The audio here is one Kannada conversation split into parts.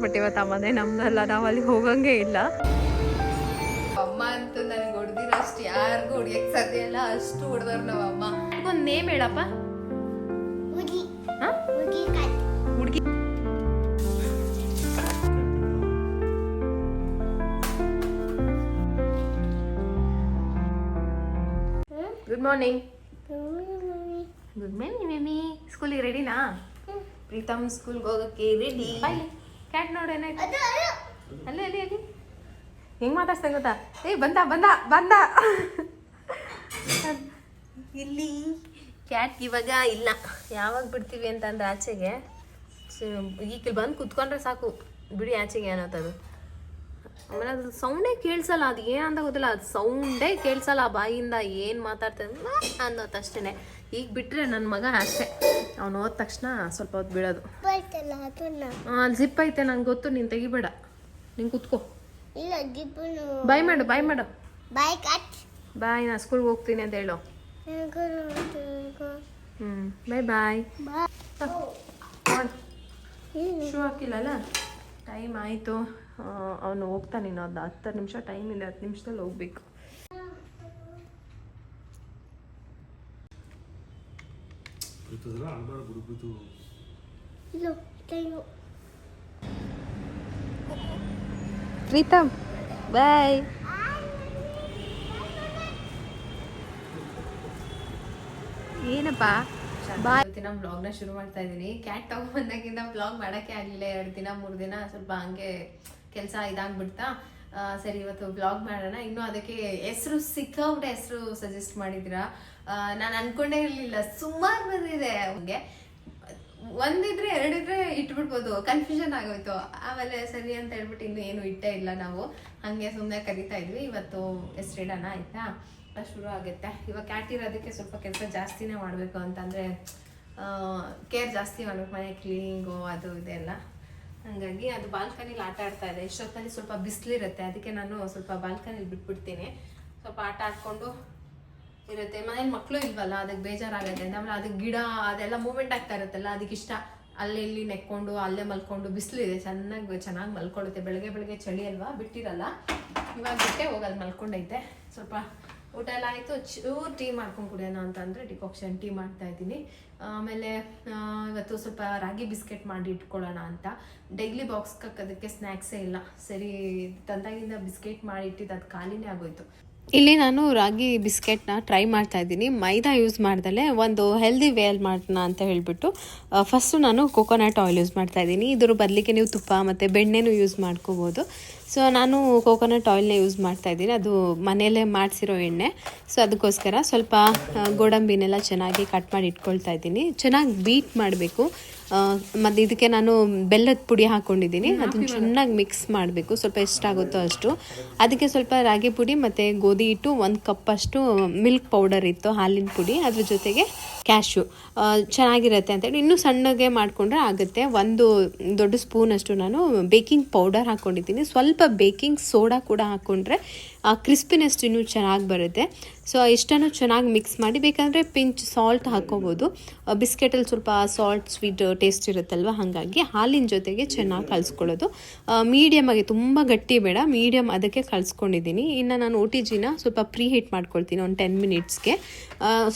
ಬಟ್ ಇವತ್ತು ಆ ಮನೆ ನಮ್ದಲ್ಲ ನಾವು ಅಲ್ಲಿ ಹೋಗಂಗೆ ಇಲ್ಲ. ಅಮ್ಮ ಅಂತೂ ನನಗೆ ಹೊಡೆದಿರೋ ಅಷ್ಟು ಯಾರಿಗೂ ಹೊಡಿಯಕ್ಕೆ ಸಾಧ್ಯ ಇಲ್ಲ ಅಷ್ಟು ಹೊಡೆದವ್ರು ನಮ್ಮ ಅಮ್ಮ. ಒಂದು ನೇಮ್ ಹೇಳಪ್ಪ. ಹುಡುಗಿ. ಹಾ? ಹುಡುಗಿ ಕಟ್ ಹುಡುಗಿ. ಗುಡ್ ಮಾರ್ನಿಂಗ್ ಗುಡ್ ಮಾರ್ನಿಂಗ್ ಮೇಮಿ ಸ್ಕೂಲಿಗೆ ರೆಡಿನಾ ಪ್ರೀತಮ್ ಸ್ಕೂಲ್ಗೆ ಹೋಗೋಕ್ಕೆ ರೆಡಿ ಬೈ ಕ್ಯಾಟ್ ನೋಡು ಏನಾಯ್ತು ಅಲ್ಲಿ ಅಲ್ಲಿ ಅಲ್ಲಿ. ಹೆಂಗ್ ಮಾತಾಡ್ಸ್ತಾ ಗೊತ್ತಾ? ಏ ಬಂದ ಬಂದ ಬಂದ. ಇಲ್ಲಿ ಕ್ಯಾಟ್ ಇವಾಗ ಇಲ್ಲ. ಯಾವಾಗ ಬಿಡ್ತೀವಿ ಅಂತಂದ್ರೆ ಆಚೆಗೆ. ಈಗ ಬಂದು ಕುತ್ಕೊಂಡ್ರೆ ಸಾಕು. ಬಿಡಿ ಆಚೆಗೆ ಅನ್ನೋತದು ಆಮೇಲೆ ಅದು ಸೌಂಡೇ ಕೇಳಿಸಲ್ಲ. ಅದು ಏನಂತ ಗೊತ್ತಿಲ್ಲ. ಅದು ಸೌಂಡೇ ಕೇಳಿಸಲ್ಲ. ಆ ಬಾಯಿಂದ ಏನು ಮಾತಾಡ್ತದೆ ಅನ್ನೋದು ಅಷ್ಟೇ ಈಗ ಬಿಟ್ಟರೆ ನನ್ನ ಮಗ ಅಷ್ಟೇ. ಅವ್ನು ಹೋದ ತಕ್ಷಣ ಸ್ವಲ್ಪ ಹೊತ್ತು ಬಿಡೋದು ಹಾಂ ಅಲ್ಲಿ ಜಿಪ್ ಐತೆ. ನಂಗೆ ಗೊತ್ತು. ನೀನು ತೆಗಿಬೇಡ. ನೀನು ಕುತ್ಕೋ. ಬಾಯ್ ಮಾಡು ಬಾಯ್ ಮಾಡು. ಬಾಯ್ ಕಟ್ ಬಾಯ್ ನಾ ಸ್ಕೂಲ್ಗೆ ಹೋಗ್ತೀನಿ ಅಂತ ಹೇಳು. ಹ್ಞೂ ಬಾಯ್ ಬಾಯ್. ಬಾಯ್. ಶೂ ಹಾಕಿಲ್ಲಲ್ಲ? ಟೈಮ್ ಆಯಿತು. ಅವನು ಹೋಗ್ತಾನೆ ಇನ್ನು ಅದು ಹತ್ತು ನಿಮಿಷ ಟೈಮ್ ಇದೆ ಹತ್ತು ನಿಮಿಷದಲ್ಲಿ ಹೋಗ್ಬೇಕು. ಪ್ರೀತಮ್ ಬಾಯ್. ಏನಪ್ಪ? ಬಾಯ್. ದಿನ ಬ್ಲಾಗ್ನ ಶುರು ಮಾಡ್ತಾ ಇದ್ದೀನಿ. ಕ್ಯಾಟ್ ತಗೊಂಡ್ಬಂದಾಗಿಂದ ಬ್ಲಾಗ್ ಮಾಡೋಕ್ಕೆ ಆಗಲಿಲ್ಲ. ಎರಡು ದಿನ ಮೂರು ದಿನ ಸ್ವಲ್ಪ ಹಂಗೆ ಕೆಲಸ ಇದಾಗ್ಬಿಡ್ತಾ ಸರಿ ಇವತ್ತು ಬ್ಲಾಗ್ ಮಾಡೋಣ. ಇನ್ನು ಅದಕ್ಕೆ ಹೆಸರು ಸಿಕ್ಕಾಬಿಟ್ಟೆ ಹೆಸರು ಸಜೆಸ್ಟ್ ಮಾಡಿದ್ದೀರಾ. ನಾನು ಅನ್ಕೊಂಡೇ ಇರಲಿಲ್ಲ. ಸುಮಾರು ಬಂದಿದೆ ಅವನಿಗೆ. ಒಂದಿದ್ರೆ, ಎರಡಿದ್ರೆ ಇಟ್ಬಿಡ್ಬೋದು. ಕನ್ಫ್ಯೂಷನ್ ಆಗೋಯ್ತು. ಆಮೇಲೆ ಸರಿ ಅಂತ ಹೇಳ್ಬಿಟ್ಟು ಇನ್ನು ಏನು ಇಟ್ಟೇ ಇಲ್ಲ ನಾವು. ಹಂಗೆ ಸುಮ್ಮನೆ ಕರಿತಾ ಇದ್ವಿ. ಇವತ್ತು ಹೆಸರಿಡೋಣ ಆಯ್ತಾ? ಶುರು ಆಗುತ್ತೆ. ಇವಾಗ ಕ್ಯಾಟ್ ಇರೋದಕ್ಕೆ ಸ್ವಲ್ಪ ಕೆಲಸ ಜಾಸ್ತಿನೇ ಮಾಡಬೇಕು ಅಂತಂದರೆ ಕೇರ್ ಜಾಸ್ತಿ ಮಾಡ್ಬೇಕು. ಮನೆ ಕ್ಲೀನಿಂಗು ಅದು ಇದೆಲ್ಲ ಹಾಗಾಗಿ ಅದು ಬಾಲ್ಕನಿಲಿ ಆಟ ಆಡ್ತಾ ಇದೆ. ಇಷ್ಟೊತ್ತಲ್ಲಿ ಸ್ವಲ್ಪ ಬಿಸಿಲಿರುತ್ತೆ. ಅದಕ್ಕೆ ನಾನು ಸ್ವಲ್ಪ ಬಾಲ್ಕನಿಲಿ ಬಿಟ್ಬಿಡ್ತೀನಿ. ಸ್ವಲ್ಪ ಆಟ ಆಡ್ಕೊಂಡು ಇರುತ್ತೆ. ಮನೇಲಿ ಮಕ್ಕಳು ಇಲ್ವಲ್ಲ? ಅದಕ್ಕೆ ಬೇಜಾರಾಗುತ್ತೆ. ಆಮೇಲೆ ಅದಕ್ಕೆ ಗಿಡ, ಅದೆಲ್ಲ ಮೂಮೆಂಟ್ ಆಗ್ತಾ ಇರುತ್ತಲ್ಲ, ಅದಕ್ಕೆ ಇಷ್ಟ. ಅಲ್ಲಿ ಇಲ್ಲಿ ನೆಕ್ಕೊಂಡು, ಅಲ್ಲೇ ಮಲ್ಕೊಂಡು ಬಿಸಿಲಿದೆ ಚೆನ್ನಾಗಿ ಚೆನ್ನಾಗಿ ಮಲ್ಕೊಳ್ಳುತ್ತೆ. ಬೆಳಗ್ಗೆ ಬೆಳಗ್ಗೆ ಚಳಿ ಅಲ್ವಾ? ಬಿಟ್ಟಿರಲ್ಲ. ಇವಾಗ ಬಿಟ್ಟೆ ಹೋಗಿ ಅಲ್ಲಿ ಮಲ್ಕೊಂಡೈತೆ. ಸ್ವಲ್ಪ ಊಟ ಎಲ್ಲ ಆಯಿತು. ಚೂರು ಟೀ ಮಾಡ್ಕೊಂಡು ಕುಡಿಯೋಣ ಅಂತಂದರೆ ಡಿಕಾಕ್ಷನ್ ಟೀ ಮಾಡ್ತಾ ಇದ್ದೀನಿ. ಆಮೇಲೆ ಇವತ್ತು ಸ್ವಲ್ಪ ರಾಗಿ ಬಿಸ್ಕೆಟ್ ಮಾಡಿ ಇಟ್ಕೊಳ್ಳೋಣ ಅಂತ. ಡೈಲಿ ಬಾಕ್ಸ್ ಹಾಕೋದಕ್ಕೆ ಸ್ನ್ಯಾಕ್ಸೇ ಇಲ್ಲ. ಸರಿ, ತಂದಾಗಿಂದ ಬಿಸ್ಕೆಟ್ ಮಾಡಿ ಇಟ್ಟಿದ್ದು ಅದು ಖಾಲಿನೇ ಆಗೋಯ್ತು. ಇಲ್ಲಿ ನಾನು ರಾಗಿ ಬಿಸ್ಕೆಟ್ನ ಟ್ರೈ ಮಾಡ್ತಾ ಇದ್ದೀನಿ. ಮೈದಾ ಯೂಸ್ ಮಾಡ್ದಲೆ ಒಂದು ಹೆಲ್ದಿ ವೇಲ್ ಮಾಡೋಣ ಅಂತ ಹೇಳಿಬಿಟ್ಟು ಫಸ್ಟು ನಾನು ಕೊಕೊನಟ್ ಆಯಿಲ್ ಯೂಸ್ ಮಾಡ್ತಾ ಇದ್ದೀನಿ. ಇದ್ರ ಬದಲಿಗೆ ನೀವು ತುಪ್ಪ ಮತ್ತು ಬೆಣ್ಣೆನೂ ಯೂಸ್ ಮಾಡ್ಕೋಬೋದು. ಸೊ ನಾನು ಕೋಕೋನಟ್ ಆಯಿಲ್ನೇ ಯೂಸ್ ಮಾಡ್ತಾ ಇದ್ದೀನಿ. ಅದು ಮನೆಯಲ್ಲೇ ಮಾಡಿಸಿರೋ ಎಣ್ಣೆ. ಸೊ ಅದಕ್ಕೋಸ್ಕರ ಸ್ವಲ್ಪ ಗೋಡಂಬಿನೆಲ್ಲ ಚೆನ್ನಾಗಿ ಕಟ್ ಮಾಡಿ ಇಟ್ಕೊಳ್ತಾ ಇದ್ದೀನಿ. ಚೆನ್ನಾಗಿ ಬೀಟ್ ಮಾಡಬೇಕು. ಮತ್ತು ಇದಕ್ಕೆ ನಾನು ಬೆಲ್ಲದ ಪುಡಿ ಹಾಕ್ಕೊಂಡಿದ್ದೀನಿ ಅದನ್ನ ಚೆನ್ನಾಗಿ ಮಿಕ್ಸ್ ಮಾಡಬೇಕು. ಸ್ವಲ್ಪ ಎಷ್ಟಾಗುತ್ತೋ ಅಷ್ಟು. ಅದಕ್ಕೆ ಸ್ವಲ್ಪ ರಾಗಿ ಪುಡಿ ಮತ್ತು ಗೋಧಿ ಹಿಟ್ಟು ಒಂದು ಕಪ್ಪಷ್ಟು ಮಿಲ್ಕ್ ಪೌಡರ್ ಇತ್ತು ಹಾಲಿನ ಪುಡಿ. ಅದ್ರ ಜೊತೆಗೆ ಕ್ಯಾಶು ಚೆನ್ನಾಗಿರುತ್ತೆ ಅಂತೇಳಿ ಇನ್ನೂ ಸಣ್ಣಗೆ ಮಾಡಿಕೊಂಡ್ರೆ ಆಗುತ್ತೆ. ಒಂದು ದೊಡ್ಡ ಸ್ಪೂನಷ್ಟು ನಾನು ಬೇಕಿಂಗ್ ಪೌಡರ್ ಹಾಕ್ಕೊಂಡಿದ್ದೀನಿ ಸ್ವಲ್ಪ ಬೇಕಿಂಗ್ ಸೋಡಾ ಕೂಡ ಹಾಕ್ಕೊಂಡ್ರೆ ಆ ಕ್ರಿಸ್ಪಿನೆಸ್ ಇನ್ನೂ ಚೆನ್ನಾಗಿ ಬರುತ್ತೆ. ಸೊ ಇಷ್ಟನ್ನು ಚೆನ್ನಾಗಿ ಮಿಕ್ಸ್ ಮಾಡಿ ಬೇಕಂದರೆ ಪಿಂಚ್ ಸಾಲ್ಟ್ ಹಾಕ್ಕೋಬೋದು ಬಿಸ್ಕೆಟಲ್ಲಿ ಸ್ವಲ್ಪ ಸಾಲ್ಟ್ ಸ್ವೀಟ್ ಟೇಸ್ಟ್ ಇರುತ್ತಲ್ವ ಹಾಗಾಗಿ ಹಾಲಿನ ಜೊತೆಗೆ ಚೆನ್ನಾಗಿ ಕಲಿಸ್ಕೊಳ್ಳೋದು. ಮೀಡಿಯಮ್ ಆಗಿ ತುಂಬ ಗಟ್ಟಿ ಬೇಡ ಮೀಡಿಯಮ್ ಅದಕ್ಕೆ ಕಲಿಸ್ಕೊಂಡಿದ್ದೀನಿ. ಇನ್ನು ನಾನು ಒ ಟಿ ಜಿನ ಸ್ವಲ್ಪ ಪ್ರೀ ಹೀಟ್ ಮಾಡ್ಕೊಳ್ತೀನಿ ಒಂದು ಟೆನ್ ಮಿನಿಟ್ಸ್ಗೆ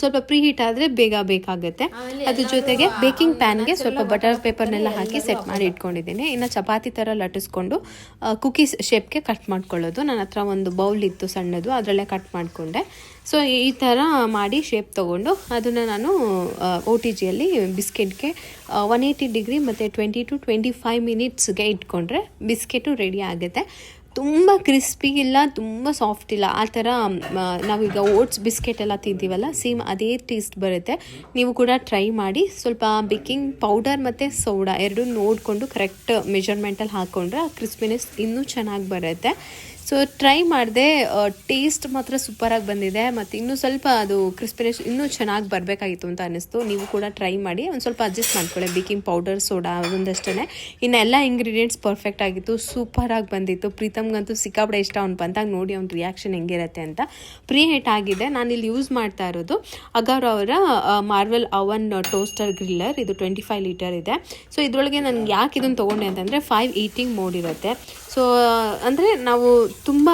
ಸ್ವಲ್ಪ ಪ್ರೀ ಹೀಟ್ ಆದರೆ ಬೇಗ ಬೇಕಾಗುತ್ತೆ. ಅದ್ರ ಜೊತೆಗೆ ಬೇಕಿಂಗ್ ಪ್ಯಾನ್ಗೆ ಸ್ವಲ್ಪ ಬಟರ್ ಪೇಪರ್ನೆಲ್ಲ ಹಾಕಿ ಸೆಟ್ ಮಾಡಿ ಇಟ್ಕೊಂಡಿದ್ದೀನಿ. ಇನ್ನು ಚಪಾತಿ ಥರ ಲಟ್ಟಿಸ್ಕೊಂಡು ಕುಕೀಸ್ ಶೇಪ್ಗೆ ಕಟ್ ಮಾಡ್ಕೊಳ್ಳೋದು. ನನ್ನ ಹತ್ರ ಒಂದು ಬೌಲ್ ಇತ್ತು ಸಣ್ಣದು ಅದರಲ್ಲೇ ಕಟ್ ಮಾಡಿಕೊಂಡೆ. ಸೊ ಈ ಥರ ಮಾಡಿ ಶೇಪ್ ತೊಗೊಂಡು ಅದನ್ನು ನಾನು ಒ ಟಿ ಜಿಯಲ್ಲಿ ಬಿಸ್ಕೆಟ್ಗೆ ಒನ್ ಏಯ್ಟಿ ಡಿಗ್ರಿ ಮತ್ತು ಟ್ವೆಂಟಿ ಟು ಟ್ವೆಂಟಿ ಫೈವ್ ಮಿನಿಟ್ಸ್ಗೆ ಇಟ್ಕೊಂಡ್ರೆ ಬಿಸ್ಕೆಟು ರೆಡಿ ಆಗುತ್ತೆ. ತುಂಬ ಕ್ರಿಸ್ಪಿ ಇಲ್ಲ, ತುಂಬ ಸಾಫ್ಟ್ ಇಲ್ಲ. ಆ ಥರ ನಾವೀಗ ಓಟ್ಸ್ ಬಿಸ್ಕೆಟ್ ಎಲ್ಲ ತಿಂತೀವಲ್ಲ ಸೇಮ್ ಅದೇ ಟೇಸ್ಟ್ ಬರುತ್ತೆ. ನೀವು ಕೂಡ ಟ್ರೈ ಮಾಡಿ, ಸ್ವಲ್ಪ ಬೇಕಿಂಗ್ ಪೌಡರ್ ಮತ್ತು ಸೋಡಾ ಎರಡು ನೋಡಿಕೊಂಡು ಕರೆಕ್ಟ್ ಮೆಜರ್ಮೆಂಟಲ್ಲಿ ಹಾಕ್ಕೊಂಡ್ರೆ ಆ ಕ್ರಿಸ್ಪಿನೆಸ್ ಇನ್ನೂ ಚೆನ್ನಾಗಿ ಬರುತ್ತೆ. ಸೊ ಟ್ರೈ ಮಾಡಿದೆ ಟೇಸ್ಟ್ ಮಾತ್ರ ಸೂಪರಾಗಿ ಬಂದಿದೆ, ಮತ್ತು ಇನ್ನೂ ಸ್ವಲ್ಪ ಅದು ಕ್ರಿಸ್ಪಿನೆಸ್ ಇನ್ನೂ ಚೆನ್ನಾಗಿ ಬರಬೇಕಾಗಿತ್ತು ಅಂತ ಅನ್ನಿಸ್ತು. ನೀವು ಕೂಡ ಟ್ರೈ ಮಾಡಿ, ಒಂದು ಸ್ವಲ್ಪ ಅಡ್ಜಸ್ಟ್ ಮಾಡ್ಕೊಳ್ಳಿ. ಬೇಕಿಂಗ್ ಪೌಡರ್ ಸೋಡಾ ಒಂದಷ್ಟೇ ಇನ್ನು ಎಲ್ಲ ಇಂಗ್ರೀಡಿಯೆಂಟ್ಸ್ ಪರ್ಫೆಕ್ಟ್ ಆಗಿತ್ತು ಸೂಪರಾಗಿ ಬಂದಿತ್ತು. ಪ್ರೀತಮ್ಗಂತೂ ಸಿಕ್ಕಾಪಡೆ ಇಷ್ಟ. ಅವ್ನು ಬಂದಾಗ ನೋಡಿ ಅವ್ನ ರಿಯಾಕ್ಷನ್ ಹೆಂಗಿರುತ್ತೆ ಅಂತ. ಪ್ರೀ ಹೇಟ್ ಆಗಿದೆ. ನಾನಿಲ್ಲಿ ಯೂಸ್ ಮಾಡ್ತಾ ಇರೋದು ಅಗರ್ ಅವರ ಮಾರ್ವೆಲ್ ಅವನ್ ಟೋಸ್ಟರ್ ಗ್ರಿಲ್ಲರ್ ಇದು ಟ್ವೆಂಟಿ ಫೈವ್ ಲೀಟರ್ ಇದೆ. ಸೊ ಇದರೊಳಗೆ ನನಗೆ ಯಾಕೆ ಇದನ್ನು ತೊಗೊಂಡೆ ಅಂತಂದರೆ ಫೈವ್ ಈಟಿಂಗ್ ಮೋಡ್ ಇರುತ್ತೆ. ಸೊ ಅಂದರೆ ನಾವು ತುಂಬ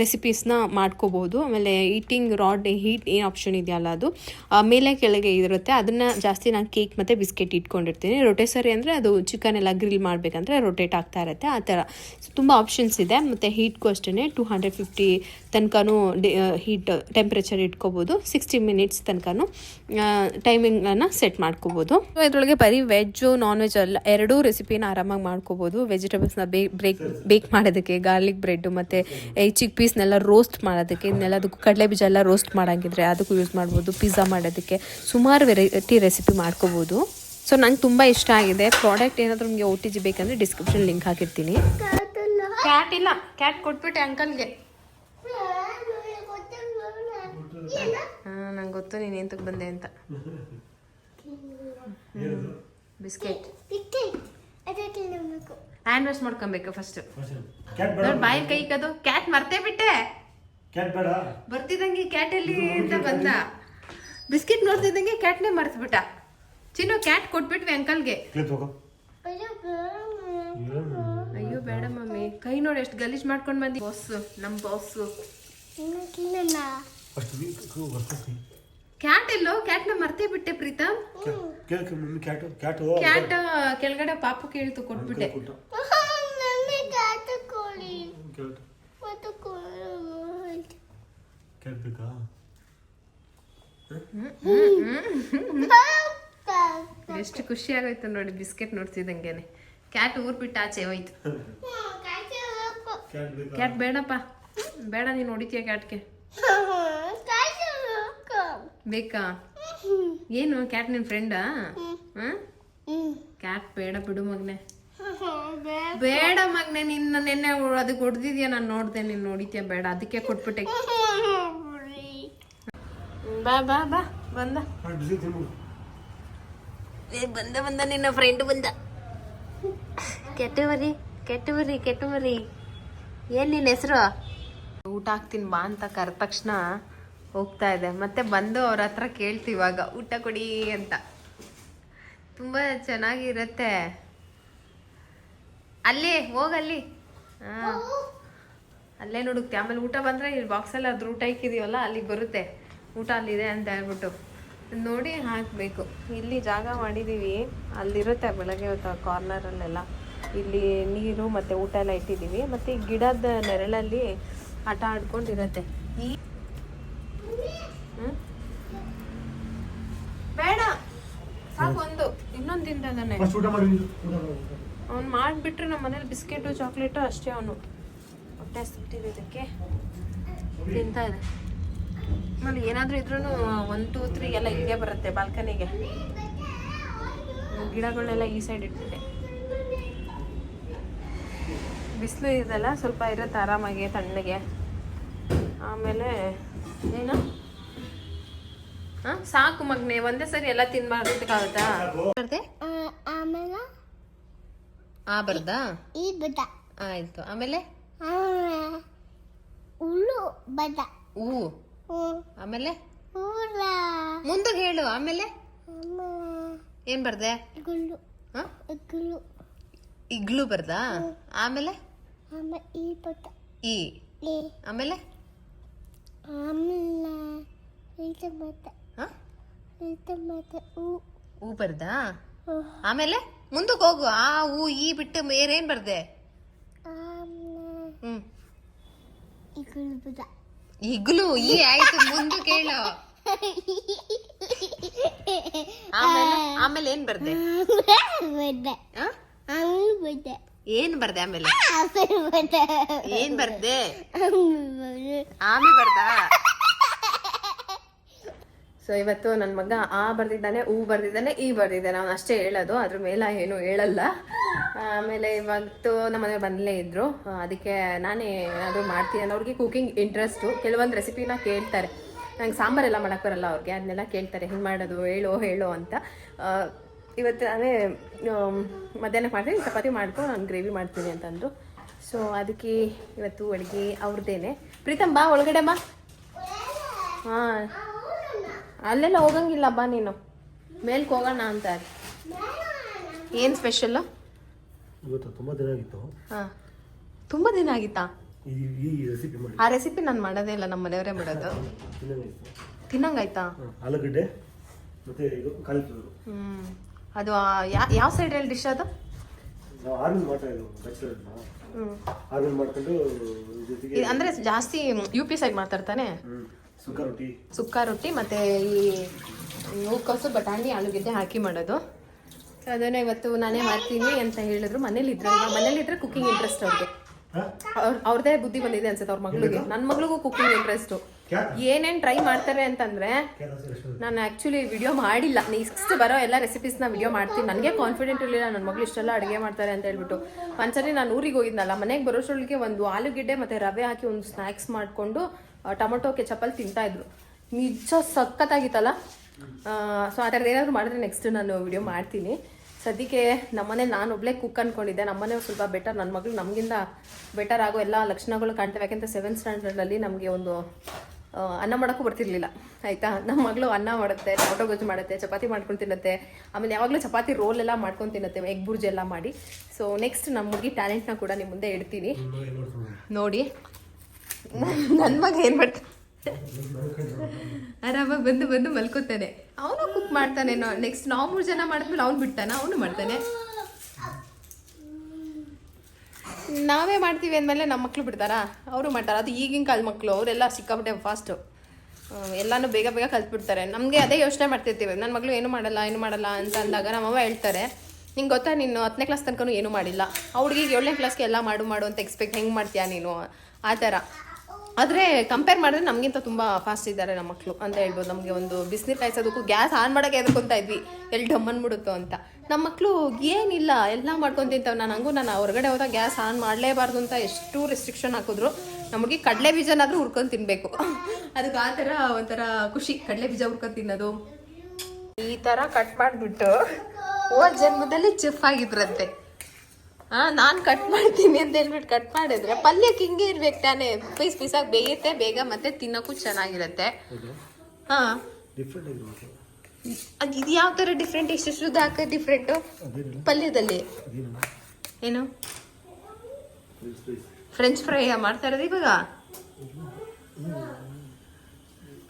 ರೆಸಿಪೀಸ್ನ ಮಾಡ್ಕೋಬೋದು. ಆಮೇಲೆ ಈಟಿಂಗ್ ರಾಡ್ ಹೀಟ್ ಏನು ಆಪ್ಷನ್ ಇದೆಯಲ್ಲ ಅದು. ಮೇಲೆ ಕೆಳಗೆ ಇರುತ್ತೆ. ಅದನ್ನು ಜಾಸ್ತಿ ನಾನು ಕೇಕ್ ಮತ್ತು ಬಿಸ್ಕೆಟ್ ಇಟ್ಕೊಂಡಿರ್ತೀನಿ. ರೊಟೇಸರಿ ಅಂದರೆ ಅದು ಚಿಕನ್ ಎಲ್ಲ ಗ್ರಿಲ್ ಮಾಡಬೇಕಂದ್ರೆ ರೊಟೇಟ್ ಆಗ್ತಾ ಇರುತ್ತೆ. ಆ ಥರ. ಸೊ ತುಂಬ ಆಪ್ಷನ್ಸ್ ಇದೆ. ಮತ್ತು ಹೀಟ್ಗೂ ಅಷ್ಟೇ ಟು ಹಂಡ್ರೆಡ್ ಫಿಫ್ಟಿ ತನಕನೂ ಹೀಟ್ ಟೆಂಪ್ರೇಚರ್ ಇಟ್ಕೋಬೋದು. ಸಿಕ್ಸ್ಟಿ ಮಿನಿಟ್ಸ್ ತನಕನೂ ಟೈಮಿಂಗನ್ನು ಸೆಟ್ ಮಾಡ್ಕೋಬೋದು. ಸೊ ಇದರೊಳಗೆ ಬರೀ ವೆಜ್ಜು ನಾನ್ ವೆಜ್ ಅಲ್ಲ, ಎರಡೂ ರೆಸಿಪಿನ ಆರಾಮಾಗಿ ಮಾಡ್ಕೋಬೋದು. ವೆಜಿಟೇಬಲ್ಸ್ನ ಬೇ ಬ್ರೇಕ್ ಬೇಕ್ ಮಾಡೋದಕ್ಕೆ ಗಾರ್ಲಿಕ್ ಬ್ರೆಡ್ಡು ಮತ್ತು ಈ ಚಿಕ್ ಪೀಸ್ನೆಲ್ಲ ರೋಸ್ಟ್ ಮಾಡೋದಕ್ಕೆ ಇದನ್ನೆಲ್ಲದಕ್ಕೂ ಕಡಲೆ ಬೀಜ ಎಲ್ಲ ರೋಸ್ಟ್ ಮಾಡೋಂಗಿದ್ರೆ ಅದಕ್ಕೂ ಯೂಸ್ ಮಾಡ್ಬೋದು ಪಿಜ್ಜಾ ಮಾಡೋದಕ್ಕೆ. ಸುಮಾರು ವೆರೈಟಿ ರೆಸಿಪಿ ಮಾಡ್ಕೋಬೋದು. ಸೊ ನಂಗೆ ತುಂಬ ಇಷ್ಟ ಆಗಿದೆ. ಪ್ರಾಡಕ್ಟ್ ಏನಾದರೂ ನಿಮಗೆ ಒ ಟಿ ಜಿ ಬೇಕಂದರೆ ಡಿಸ್ಕ್ರಿಪ್ಷನ್ ಲಿಂಕ್ ಹಾಕಿರ್ತೀನಿ. ಕ್ಯಾಟ್ ಇಲ್ಲ ಕ್ಯಾಟ್ ಕೊಟ್ಬಿಟ್ಟೆ ಅಂಕಲ್ಗೆ. ಹಾಂ ನಂಗೆ ಗೊತ್ತು ನೀನು ಎಂತಕ್ಕೆ ಬಂದೆ ಅಂತ. ಬಿಸ್ಕೆಟ್. ಅದಕ್ಕೆ ನಮಗೂ ಹ್ಯಾಂಡ್ ವಾಶ್ ಮಾಡ್ಕೊಬೇಕು ಫಸ್ಟ್ ಬಾಯಿ ಕೈ ಕದು ಕ್ಯಾಟ್ ಮರ್ತೇ ಬಿಟ್ಟೆ. ಕ್ಯಾಟ್ ಬೇಡ. ಬರ್ತಿದ್ದಂಗೆ ಕ್ಯಾಟ್ ಎಲ್ಲಿ ಅಂತ ಬಂದ. ಬಿಸ್ಕೆಟ್ ನೋಡ್ತಿದ್ದಂಗೆ ಕ್ಯಾಟ್ನೇ ಮರ್ತ್ಬಿಟ್ಟ. ಚಿನ್ನು ಕ್ಯಾಟ್ ಕೊಟ್ಬಿಟ್ವಿ ಅಂಕಲ್ಗೆ. ಅಯ್ಯೋ ಅಯ್ಯೋ ಬೇಡ ಮಮ್ಮಿ. ಕೈ ನೋಡಿ ಎಷ್ಟು ಗಲೀಜ್ ಮಾಡ್ಕೊಂಡು ಬಂದಿ. ಬಾಸ್ ನಮ್ಮ ಬಾಸ್ ಕ್ಯಾಟ್ ಎಲ್ಲೋ? ಕ್ಯಾಟ್ನ ಮರ್ತೇ ಬಿಟ್ಟೆ ಪ್ರೀತಮ್. ಕ್ಯಾಟ್ ಕೆಳಗಡೆ ಪಾಪು ಕೇಳ್ತು ಕೊಟ್ಬಿಟ್ಟೆ ಕೊಟ್ಟ ಮಮ್ಮಿ ಕಾಟ ಕೋಳಿ ಕೇಳ್ತು ಮತ್ತು ಕೋಳಿ ಎಷ್ಟು ಖುಷಿ ಆಗೋಯ್ತು ನೋಡಿ ಬಿಸ್ಕೆಟ್ ನೋಡ್ತಿದ್ದಂಗೆನೆ. ಕ್ಯಾಟ್ ಊರ್ ಬಿಟ್ಟು ಆಚೆ ಹೋಯ್ತು. ಕ್ಯಾಟ್ ಬೇಡಪ್ಪ. ಬೇಡ ನೀನು ಹೊಡಿತೀಯ ಕ್ಯಾಟ್ಗೆ. ಬೇಕಾ? ಏನು ಕ್ಯಾಟ್ ನಿನ್ ಫ್ರೆಂಡಾ? ಕ್ಯಾಟ್ ಬೇಡ ಬಿಡು ಮಗ್ನೆ. ಬೇಡ ಮಗ್ನೆ ನಿನ್ನ ನೆನ್ನೆ ಅದಕ್ಕೆ ಹೊಡೆದಿದ್ಯಾ ನಾನು ನೋಡ್ದೆ ನೀನು ನೋಡಿದ್ಯಾ ಬೇಡ. ಅದಕ್ಕೆ ಕೊಟ್ಬಿಟ್ಟೆ. ಬಾ ಬಾ ಬಾ ಬಂದ. ಏ, ಬಂದ ಬಂದ ನಿನ್ನ ಫ್ರೆಂಡ್ ಬಂದ. ಕೆಟ್ಟವರಿ ಕೆಟ್ಟವರಿ ಕೆಟ್ಟವರಿ. ಏನ್ ನಿನ್ನ ಹೆಸರು? ಊಟ ಹಾಕ್ತೀನಿ ಬಾ ಅಂತ ಕರೆದ ತಕ್ಷಣ ಹೋಗ್ತಾ ಇದೆ. ಮತ್ತೆ ಬಂದು ಅವ್ರ ಹತ್ರ ಕೇಳ್ತೀವಿ ಇವಾಗ. ಊಟ ಕೊಡಿ ಅಂತ. ತುಂಬ ಚೆನ್ನಾಗಿರತ್ತೆ. ಅಲ್ಲಿ ಹೋಗಲ್ಲಿ ಹಾ. ಅಲ್ಲೇ ನೋಡುತ್ತೆ ಆಮೇಲೆ ಊಟ ಬಂದರೆ ಇಲ್ಲಿ ಬಾಕ್ಸಲ್ಲಿ ಅದ್ರ ಊಟ ಇಕ್ಕಿದೀವಲ್ಲ ಅಲ್ಲಿಗೆ ಬರುತ್ತೆ. ಊಟ ಅಲ್ಲಿದೆ ಅಂತ ಹೇಳ್ಬಿಟ್ಟು ನೋಡಿ ಹಾಕಬೇಕು. ಇಲ್ಲಿ ಜಾಗ ಮಾಡಿದ್ದೀವಿ. ಅಲ್ಲಿರುತ್ತೆ ಬೆಳಗ್ಗೆ ಹೊತ್ತು ಕಾರ್ನರಲ್ಲೆಲ್ಲ ಇಲ್ಲಿ ನೀರು ಮತ್ತು ಊಟ ಎಲ್ಲ ಇಟ್ಟಿದ್ದೀವಿ. ಮತ್ತು ಈ ಗಿಡದ ನೆರಳಲ್ಲಿ ಆಟ ಆಡ್ಕೊಂಡಿರತ್ತೆ. ಈ? ಬೇಡ. ಸಾಕು ಒಂದು. ಇನ್ನೊಂದು. ಅವ್ನು ಮಾಡಿಬಿಟ್ರೆ ನಮ್ಮ ಮನೇಲಿ ಬಿಸ್ಕೆಟು ಚಾಕ್ಲೇಟು ಅಷ್ಟೇ ಅವನು. ಹೊಟ್ಟೆ ಸುಟ್ಟಿದೆ ಇದಕ್ಕೆ. ತಿಂತಾ ಇದೆ ಆಮೇಲೆ ಏನಾದರೂ ಇದ್ರೂ ಒನ್ ಟೂ ತ್ರೀ ಎಲ್ಲ ಇಲ್ಲೇ ಬರುತ್ತೆ ಬಾಲ್ಕನಿಗೆ ಗಿಡಗಳನ್ನೆಲ್ಲ ಈ ಸೈಡ್ ಇಟ್ಬಿಟ್ಟೆ. ಬಿಸಿಲು ಇದೆಲ್ಲ ಸ್ವಲ್ಪ ಇರುತ್ತೆ ಆರಾಮಾಗಿ ತಣ್ಣಗೆ. ಆಮೇಲೆ ಏನು? ಹಾಂ ಸಾಕು ಮಗ್ನೆ ಒಂದೇ ಸರಿ ಎಲ್ಲ ತಿನ್ಬಾರ್ದು ಬರ್ದೆ? ಆಮೇಲೆ? ಆ ಬರ್ದಾ? ಈ ಬದ. ಆಯ್ತು ಆಮೇಲೆ? ಆಮೇಲೆ ಹುಳು ಬದ. ಹೂ. ಆಮೇಲೆ? ಮುಂದೆ ಮುಂದಕ್ಕೆ ಹೇಳು ಆಮೇಲೆ? ಏನ್ ಬರ್ದೆ? ಹ? ಇಗ್ಲು. ಬರ್ದಾ? ಆಮೇಲೆ? ಆಮೇಲೆ ಈ ಆಮೇಲೆ? ಹ? ಬರ್ದಾ? ಆಮೇಲೆ? ಮುಂದಕ್ಕೆ ಹೋಗು. ಆ ಹೂ ಈ ಬಿಟ್ಟು ಏನ್ ಬರ್ದೆ? ಇಗ್ಲು ಹ್ಮ್ ಈ ಗುಳು ಬದ ಇಗ್ಲು ಈ ಆಯ್ತು ಮುಂದೆ ಕೇಳೋ. ಆಮೇಲೆ ಆಮೇಲೆ ಏನ್ ಬರ್ದೆ? ಆ? ಏನ್ ಬರ್ದೆ ಆಮೇಲೆ ಏನ್ ಬರ್ದೆ? ಆಮೇಲೆ ಆಮೆ ಬರ್ದಾ? ಸೊ ಇವತ್ತು ನನ್ನ ಮಗ ಆ ಬರ್ದಿದ್ದಾನೆ ಹೂ ಬರ್ದಿದ್ದಾನೆ, ಈ ಬರ್ದಿದ್ದಾನೆ. ಅವನು ಅಷ್ಟೇ ಹೇಳೋದು, ಅದ್ರ ಮೇಲೆ ಏನು ಹೇಳಲ್ಲ. ಆಮೇಲೆ ಇವತ್ತು ನಮ್ಮ ಬಂದಲೇ ಇದ್ರು. ಅದಕ್ಕೆ ನಾನೇ ಏನಾದರೂ ಮಾಡ್ತೀನಿ ಅವ್ರಿಗೆ ಕುಕಿಂಗ್ ಇಂಟ್ರೆಸ್ಟು ಕೆಲವೊಂದು ರೆಸಿಪಿನ ಕೇಳ್ತಾರೆ. ನಂಗೆ ಸಾಂಬಾರೆಲ್ಲ ಮಾಡಕ್ಕೆ ಬರಲ್ಲ ಅವ್ರಿಗೆ ಅದನ್ನೆಲ್ಲ ಕೇಳ್ತಾರೆ. ಹೆಂಗೆ ಮಾಡೋದು? ಹೇಳು ಹೇಳು ಅಂತ. ಇವತ್ತು ನಾನೇ ಮಧ್ಯಾಹ್ನ ಮಾಡ್ತೀನಿ ಚಪಾತಿ ಮಾಡ್ಕೊಂಡು ನಾನು ಗ್ರೇವಿ ಮಾಡ್ತೀನಿ ಅಂತಂದರು. ಸೊ ಅದಕ್ಕೆ ಇವತ್ತು ಅಡುಗೆ ಅವ್ರದ್ದೇನೆ ಪ್ರೀತಮ್ ಬಾ ಒಳಗಡೆ ಬಾ ಹಾಂ. ಅಲ್ಲೆಲ್ಲ ಹೋಗಂಗಿಲ್ಲ ಬಾ ನೀನು. ಮೇಲ್ಕ್ ಹೋಗೋಣ ಅಂತ ಏನು ಸ್ಪೆಷಲ್ಲು ಇವತ್ತು ತುಂಬ ದಿನ ಆಗಿತ್ತು. ಹಾಂ. ತುಂಬ ದಿನ ಆಗಿತ್ತಾ? ಈ ಈ ರೆಸಿಪಿ ಮಾಡಿ. ಆ ರೆಸಿಪಿ ನಾನು ಮಾಡೋದೇ ಇಲ್ಲ ನಮ್ಮ ಮನೆಯವರೇ ಮಾಡೋದು. ತಿನ್ನಂಗಾಯ್ತಾ. ಆಲೂಗಡ್ಡೆ ಮತ್ತು ಇದು ಕಾಲಿಫ್ಲವರು. ಹ್ಞೂ ಅದು ಯಾವ ಸೈಡ್ ಹೇಳಿ ಡಿಶ್ ಅದು? ನಾವು ಆರ್ಮಿಲ್ ಮಾಡ್ತಾ ಇದ್ದೀವಿ ಬ್ಯಾಚುಲರ್ನ ಹ್ಞೂ ಆರ್ಮಿಲ್ ಮಾಡ್ಕೊಂಡು ಜೊತೆಗೆ ಅಂದರೆ ಜಾಸ್ತಿ ಯು ಪಿ ಸೈಡ್ ಮಾಡ್ತಾ ಹ್ಞೂ ಸುಕ್ಕ ರೊಟ್ಟಿ. ಸುಕ್ಕ ರೊಟ್ಟಿ ಮತ್ತು ಈ ಹೂಕೋಸು ಬಟಾಣಿ ಆಲೂಗೆಡ್ಡೆ ಹಾಕಿ ಮಾಡೋದು. ಅದನ್ನೇ ಇವತ್ತು ನಾನೇ ಮಾಡ್ತೀನಿ ಅಂತ ಹೇಳಿದ್ರು. ಮನೇಲಿ ಇದ್ರಲ್ವ ಮನೇಲಿ ಇದ್ರೆ ಕುಕಿಂಗ್ ಇಂಟ್ರೆಸ್ಟ್ ಅವ್ರಿಗೆ. ಅವ್ರ ಅವ್ರದೇ ಬುದ್ಧಿ ಬಂದಿದೆ ಅನ್ಸುತ್ತೆ ಅವ್ರ ಮಗಳಿಗೆ. ನನ್ನ ಮಗಳಿಗೂ ಕುಕ್ಕಿಂಗ್ ಇಂಟ್ರೆಸ್ಟು ಏನೇನ್ ಟ್ರೈ ಮಾಡ್ತಾರೆ ಅಂತಂದ್ರೆ ನಾನು ಆ್ಯಕ್ಚುಲಿ ವಿಡಿಯೋ ಮಾಡಿಲ್ಲ. ನೆಕ್ಸ್ಟ್ ಬರೋ ಎಲ್ಲ ರೆಸಿಪೀಸ್ನ ವಿಡಿಯೋ ಮಾಡ್ತೀನಿ. ನನಗೆ ಕಾನ್ಫಿಡೆಂಟ್ ಇರಲಿಲ್ಲ. ನನ್ನ ಮಗಳು ಇಷ್ಟೆಲ್ಲ ಅಡುಗೆ ಮಾಡ್ತಾರೆ ಅಂತ ಹೇಳ್ಬಿಟ್ಟು. ಒಂದ್ಸರಿ ನಾನು ಊರಿಗೆ ಹೋಗಿದ್ನಲ್ಲ ಮನೆಗೆ ಬರೋಷ್ಟೊಳಗೆ ಒಂದು ಆಲೂಗೆಡ್ಡೆ ಮತ್ತು ರವೆ ಹಾಕಿ ಒಂದು ಸ್ನ್ಯಾಕ್ಸ್ ಮಾಡಿಕೊಂಡು ಟೊಮೊಟೊ ಕೆಚಪಲ್ಲಿ ತಿಂತಾ ಇದ್ರು. ನಿಜ ಸಖತ್ತಾಗಿತ್ತಲ್ಲ? ಸೊ ಆ ಥರದ್ದು ಏನಾದರೂ ಮಾಡಿದ್ರೆ ನೆಕ್ಸ್ಟ್ ನಾನು ವಿಡಿಯೋ ಮಾಡ್ತೀನಿ. ಸದ್ಯಕ್ಕೆ ನಮ್ಮನೆ ನಾನು ಒಬ್ಳೆ ಕುಕ್ ಅನ್ಕೊಂಡಿದ್ದೆ. ನಮ್ಮನೆ ಸ್ವಲ್ಪ ಬೆಟರ್ ನನ್ನ ಮಗಳು ನಮಗಿಂತ ಬೆಟರ್ ಆಗೋ ಎಲ್ಲ ಲಕ್ಷಣಗಳು ಕಾಣ್ತವೆ. ಯಾಕೆಂದ್ರೆ ಸೆವೆಂತ್ ಸ್ಟ್ಯಾಂಡರ್ಡಲ್ಲಿ ನಮಗೆ ಒಂದು ಅನ್ನ ಮಾಡೋಕ್ಕೂ ಬರ್ತಿರ್ಲಿಲ್ಲ. ಆಯಿತಾ? ನಮ್ಮ ಮಗಳು ಅನ್ನ ಮಾಡುತ್ತೆ ಟೊಮೊಟೊ ಗೊಜ್ಜು ಮಾಡುತ್ತೆ ಚಪಾತಿ ಮಾಡ್ಕೊಂಡು ತಿನ್ನುತ್ತೆ. ಆಮೇಲೆ ಯಾವಾಗಲೂ ಚಪಾತಿ ರೋಲ್ ಎಲ್ಲ ಮಾಡ್ಕೊಂಡು ತಿನ್ನುತ್ತೆ ಎಗ್ ಬುರ್ಜಿ ಎಲ್ಲ ಮಾಡಿ. ಸೊ ನೆಕ್ಸ್ಟ್ ನಮ್ಮ ಹುಡುಗಿ ಟ್ಯಾಲೆಂಟ್ನ ಕೂಡ ನಿಮ್ಮ ಮುಂದೆ ಇಡ್ತೀನಿ. ನೋಡಿ. ನನ್ನ ಮಗ ಏನು ಮಾಡ್ತಾನೆ ಆರಾಮಾಗಿ ಬಂದು ಬಂದು ಮಲ್ಕೋತಾನೆ. ಅವನು ಕುಕ್ ಮಾಡ್ತಾನೆ. ನೆಕ್ಸ್ಟ್ ನಾವು ಮೂರು ಜನ ಮಾಡಿದ್ಮೇಲೆ ಅವ್ನು ಬಿಡ್ತಾನೆ ಅವನು ಮಾಡ್ತಾನೆ. ನಾವೇ ಮಾಡ್ತೀವಿ ಅಂದಮೇಲೆ ನಮ್ಮ ಮಕ್ಕಳು ಬಿಡ್ತಾರಾ? ಅವರು ಮಾಡ್ತಾರೆ? ಅದು ಈಗಿನ ಕಾಲ ಮಕ್ಕಳು ಅವರೆಲ್ಲ ಸಿಕ್ಕಾಬಿಟ್ಟೆ ಫಾಸ್ಟು ಎಲ್ಲಾನು ಬೇಗ ಬೇಗ ಕಲ್ತ್ಬಿಡ್ತಾರೆ. ನಮಗೆ ಅದೇ ಯೋಚನೆ ಮಾಡ್ತಿರ್ತೀವಿ. ನನ್ನ ಮಗಳು ಏನು ಮಾಡಲ್ಲ ಏನು ಮಾಡಲ್ಲ ಅಂತ ಅಂದಾಗ ನಮ್ಮಮ್ಮ ಹೇಳ್ತಾರೆ ನಿಂಗೆ ಗೊತ್ತಾ? ನೀನು ಹತ್ತನೇ ಕ್ಲಾಸ್ ತನಕ ಏನು ಮಾಡಿಲ್ಲ. ಆ ಹುಡುಗಿಗೆ ಏಳನೇ ಕ್ಲಾಸ್ಗೆ ಎಲ್ಲ ಮಾಡು ಮಾಡು ಅಂತ ಎಕ್ಸ್ಪೆಕ್ಟ್ ಹೆಂಗೆ ಮಾಡ್ತೀಯಾ ನೀನು? ಆ ಥರ. ಆದರೆ ಕಂಪೇರ್ ಮಾಡಿದ್ರೆ ನಮಗಿಂತ ತುಂಬ ಫಾಸ್ಟ್ ಇದ್ದಾರೆ ನಮ್ಮ ಮಕ್ಕಳು ಅಂತ ಹೇಳ್ಬೋದು. ನಮಗೆ ಒಂದು ಬಿಸಿನೀರು ಕಾಯಿಸೋದಕ್ಕೂ ಗ್ಯಾಸ್ ಆನ್ ಮಾಡೋಕೆ ಎದ್ಕೊಂತ ಇದ್ವಿ. ಎಲ್ಲಿ ಡಮ್ಮನ್ ಬಿಡುತ್ತೋ ಅಂತ. ನಮ್ಮ ಮಕ್ಕಳು ಏನಿಲ್ಲ, ಎಲ್ಲ ಮಾಡ್ಕೊಂಡು ತಿಂತಾವೆ. ನಾನು ಹಂಗೂ ನಾನು ಹೊರಗಡೆ ಹೋದಾಗ ಗ್ಯಾಸ್ ಆನ್ ಮಾಡಲೇಬಾರ್ದು ಅಂತ ಎಷ್ಟು ರೆಸ್ಟ್ರಿಕ್ಷನ್ ಹಾಕಿದ್ರು. ನಮಗೆ ಕಡಲೆ ಬೀಜನಾದರೂ ಹುರ್ಕೊಂಡು ತಿನ್ನಬೇಕು ಅದಕ್ಕೆ ಆ ಥರ ಒಂಥರ ಖುಷಿ. ಕಡಲೆ ಬೀಜ ಹುರ್ಕೊಂಡು ತಿನ್ನೋದು. ಈ ಥರ ಕಟ್ ಮಾಡಿಬಿಟ್ಟು ಓ ಜನ್ಮದಲ್ಲಿ ಚೆಫ್ ಆಗಿದ್ರಂತೆ. ಹಾ ನಾನು ಕಟ್ ಮಾಡ್ತೀನಿ ಅಂತ ಹೇಳ್ಬಿಟ್ಟು ಕಟ್ ಮಾಡಿದ್ರೆ ಪಲ್ಯಕ್ಕೆ ಹಿಂಗೆ ಇರ್ಬೇಕು ತಾನೇ. ಪೀಸ್ ಪೀಸಾಗಿ ಬೇಯುತ್ತೆ ಬೇಗ ಮತ್ತೆ ತಿನ್ನೋಕ್ಕೂ ಚೆನ್ನಾಗಿರುತ್ತೆ. ಹಾ. ಇದು ಯಾವ ಥರ ಡಿಫ್ರೆಂಟ್ ಎಷ್ಟು ಹಾಕ ಡಿಫ್ರೆಂಟು ಪಲ್ಯದಲ್ಲಿ. ಏನು? ಫ್ರೆಂಚ್ ಫ್ರೈ ಮಾಡ್ತಾ ಇರೋದು ಇವಾಗ?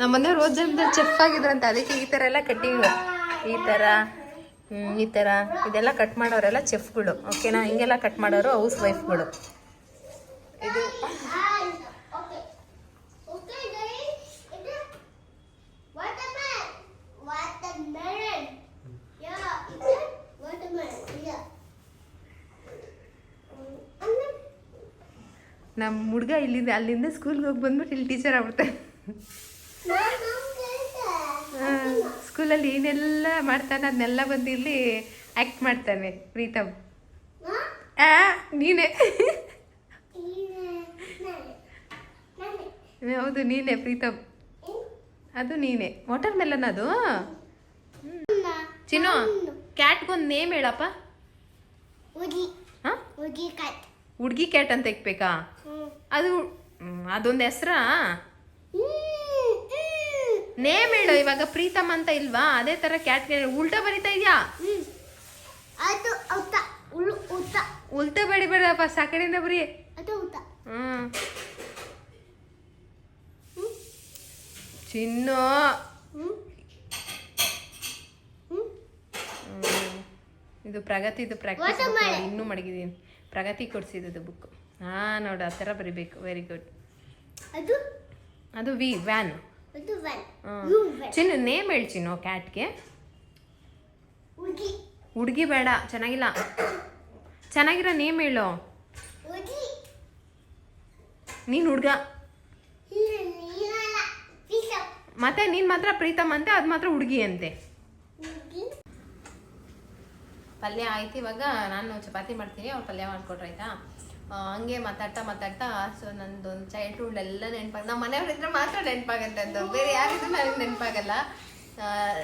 ನಮ್ಮ ಮನೆಯವ್ರು ಚೆಪ್ಪಾಗಿದ್ರಂತ ಚೆಫ್ ಆಗಿದ್ರಂತೆ ಅದಕ್ಕೆ ಈ ಥರ ಎಲ್ಲ ಕಟ್ಟಿಂಗ್ ಈ ಥರ ಈ ಥರ ಇದೆಲ್ಲ ಕಟ್ ಮಾಡೋರೆಲ್ಲ ಚೆಫ್ಗಳು ಓಕೆನಾ ಹಿಂಗೆಲ್ಲ ಕಟ್ ಮಾಡೋರು ಹೌಸ್ ವೈಫ್ಗಳು ಇದು? ನಮ್ಮ ಹುಡುಗ ಇಲ್ಲಿಂದ ಅಲ್ಲಿಂದ ಸ್ಕೂಲ್ಗೆ ಹೋಗಿ ಬಂದ್ಬಿಟ್ಟು ಇಲ್ಲಿ ಟೀಚರ್ kita. ಸ್ಕೂಲಲ್ಲಿ ಏನೆಲ್ಲ ಮಾಡ್ತಾನೆ ಅದನ್ನೆಲ್ಲ ಬಂದು ಇಲ್ಲಿ ಆ್ಯಕ್ಟ್ ಮಾಡ್ತಾನೆ ಪ್ರೀತಮ್? ಆ ನೀನೇ. ಹೌದು ನೀನೇ ಪ್ರೀತಮ್ ಅದು ನೀನೇ ವಾಟರ್ ಮೆಲನ್ ಅದು. ಚಿನ್ನು ಕ್ಯಾಟ್ಗೊಂದು ನೇಮ್ ಹೇಳಪ್ಪ. ಹುಡ್ಗಿ ಕ್ಯಾಟ್ ಅಂತ ಇಕ್ಬೇಕಾ. ಅದು ಅದೊಂದು ಹೆಸ್ರಾ. ನೇಮ್ ಹೇಳು ಇವಾಗ ಪ್ರೀತಮ್ ಅಂತ ಇಲ್ವಾ? ಅದೇ ತರ ಕ್ಯಾಟ್ ಉಲ್ಟಾ ಬರಿತಾ ಇದ್ಯಾ? ಉಲ್ಟ ಬಡಿಬೇಡಪ್ಪ ಸಾಕಡೆಯಿಂದ ಬರೀ. ಹ್ಮ್. ಚಿನ್ನು. ಇದು Hmm. ಇದು ಪ್ರಾಕ್ಟೀಸ್ ಮಡಗಿದೀನಿ ಇನ್ನೂ ಮಡಗಿದ್ದೀನಿ ಪ್ರಗತಿ ಕೊಡ್ಸಿದ್ದು ಬುಕ್ ಹಾ ನೋಡು ಆ ಥರ ಬರಿಬೇಕು. ವೆರಿ ಗುಡ್ ಅದು? ಅದು ವಿ ವ್ಯಾನ್ ಚಿನ್ನು ನೇಮ್ ಹೇಳಿ ಚಿನ್ನು ಕ್ಯಾಟ್ಗೆ. ಹುಡ್ಗಿ. ಬೇಡ ಚೆನ್ನಾಗಿಲ್ಲ. ಚೆನ್ನಾಗಿರೋ ನೇಮ್ ಹೇಳು. ನೀನು ಹುಡುಗ. ಮತ್ತೆ ನೀನು ಮಾತ್ರ ಪ್ರೀತಮ್ ಅಂತೆ ಅದು ಮಾತ್ರ ಹುಡುಗಿ ಅಂತೆ. ಪಲ್ಯ ಆಯ್ತು ಇವಾಗ ನಾನು ಚಪಾತಿ ಮಾಡ್ತೀನಿ ಅವ್ರು ಪಲ್ಯ ಮಾಡ್ಕೊಟ್ರು ಆಯ್ತಾ? ಆ, ಹಂಗೆ ಮಾತಾಡ್ತಾ ಮಾತಾಡ್ತಾ ಸೊ ನಂದು ಚೈಲ್ಡ್ಹುಡ್ ಎಲ್ಲ ನೆನಪಾಗ ನಮ್ಮ ಮನೆಯವ್ರ ಇದ್ರೆ ಮಾತ್ರ ನೆನಪಾಗತ್ತೆ ಅಂತ ಬೇರೆ ಯಾರಿದ್ರು ನನಗೆ ನೆನಪಾಗಲ್ಲ.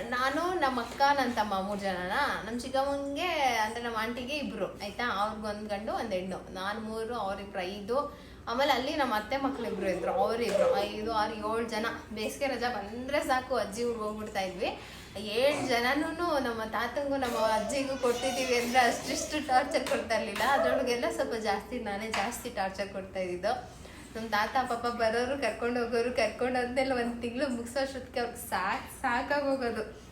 ನಾನು ನಮ್ಮ ಅಕ್ಕ ನನ್ನ ತಮ್ಮ ಮೂರು ಜನನ? ನಮ್ಮ ಚಿಕ್ಕಮ್ಮಂಗೆ ಅಂದರೆ ನಮ್ಮ ಆಂಟಿಗೆ ಇಬ್ಬರು ಆಯ್ತಾ? ಅವ್ರಿಗೆ ಒಂದು ಗಂಡು, ಒಂದು ಹೆಣ್ಣು. ನಾನು ಮೂರು, ಅವ್ರಿಬ್ರು ಐದು. ಆಮೇಲೆ ಅಲ್ಲಿ ನಮ್ಮ ಅತ್ತೆ ಮಕ್ಳು ಇಬ್ರು ಇದ್ರು ಅವರಿಬ್ರು ಐದು, ಆರು, ಏಳು ಜನ. ಬೇಸಿಗೆ ರಜಾ ಬಂದರೆ ಸಾಕು, ಅಜ್ಜಿ ಊರಿಗೆ ಹೋಗ್ಬಿಡ್ತಾ ಇದ್ವಿ. ಏಳು ಜನನೂ ನಮ್ಮ ತಾತಂಗೂ ನಮ್ಮ ಅಜ್ಜಿಗೂ ಕೊಟ್ಟಿದ್ದೀವಿ ಅಂದರೆ ಅಷ್ಟಿಷ್ಟು ಟಾರ್ಚರ್ ಕೊಡ್ತಾ ಇರಲಿಲ್ಲ. ಅದ್ರೊಳಗೆಲ್ಲ ಸ್ವಲ್ಪ ಜಾಸ್ತಿ, ನಾನೇ ಜಾಸ್ತಿ ಟಾರ್ಚರ್ ಕೊಡ್ತಾ ಇದ್ದಿದ್ದು. ನಮ್ಮ ತಾತ, ಪಾಪ ಬರೋರು, ಕರ್ಕೊಂಡು ಹೋಗೋರು, ಕರ್ಕೊಂಡು ಹೋದ್ಮೇಲೆ ಒಂದು ತಿಂಗಳು ಮುಗಿಸೋಷ್ಟೊತ್ತಿಗೆ ಅವ್ರಿಗೆ ಸಾಕು ಹೋಗೋದು.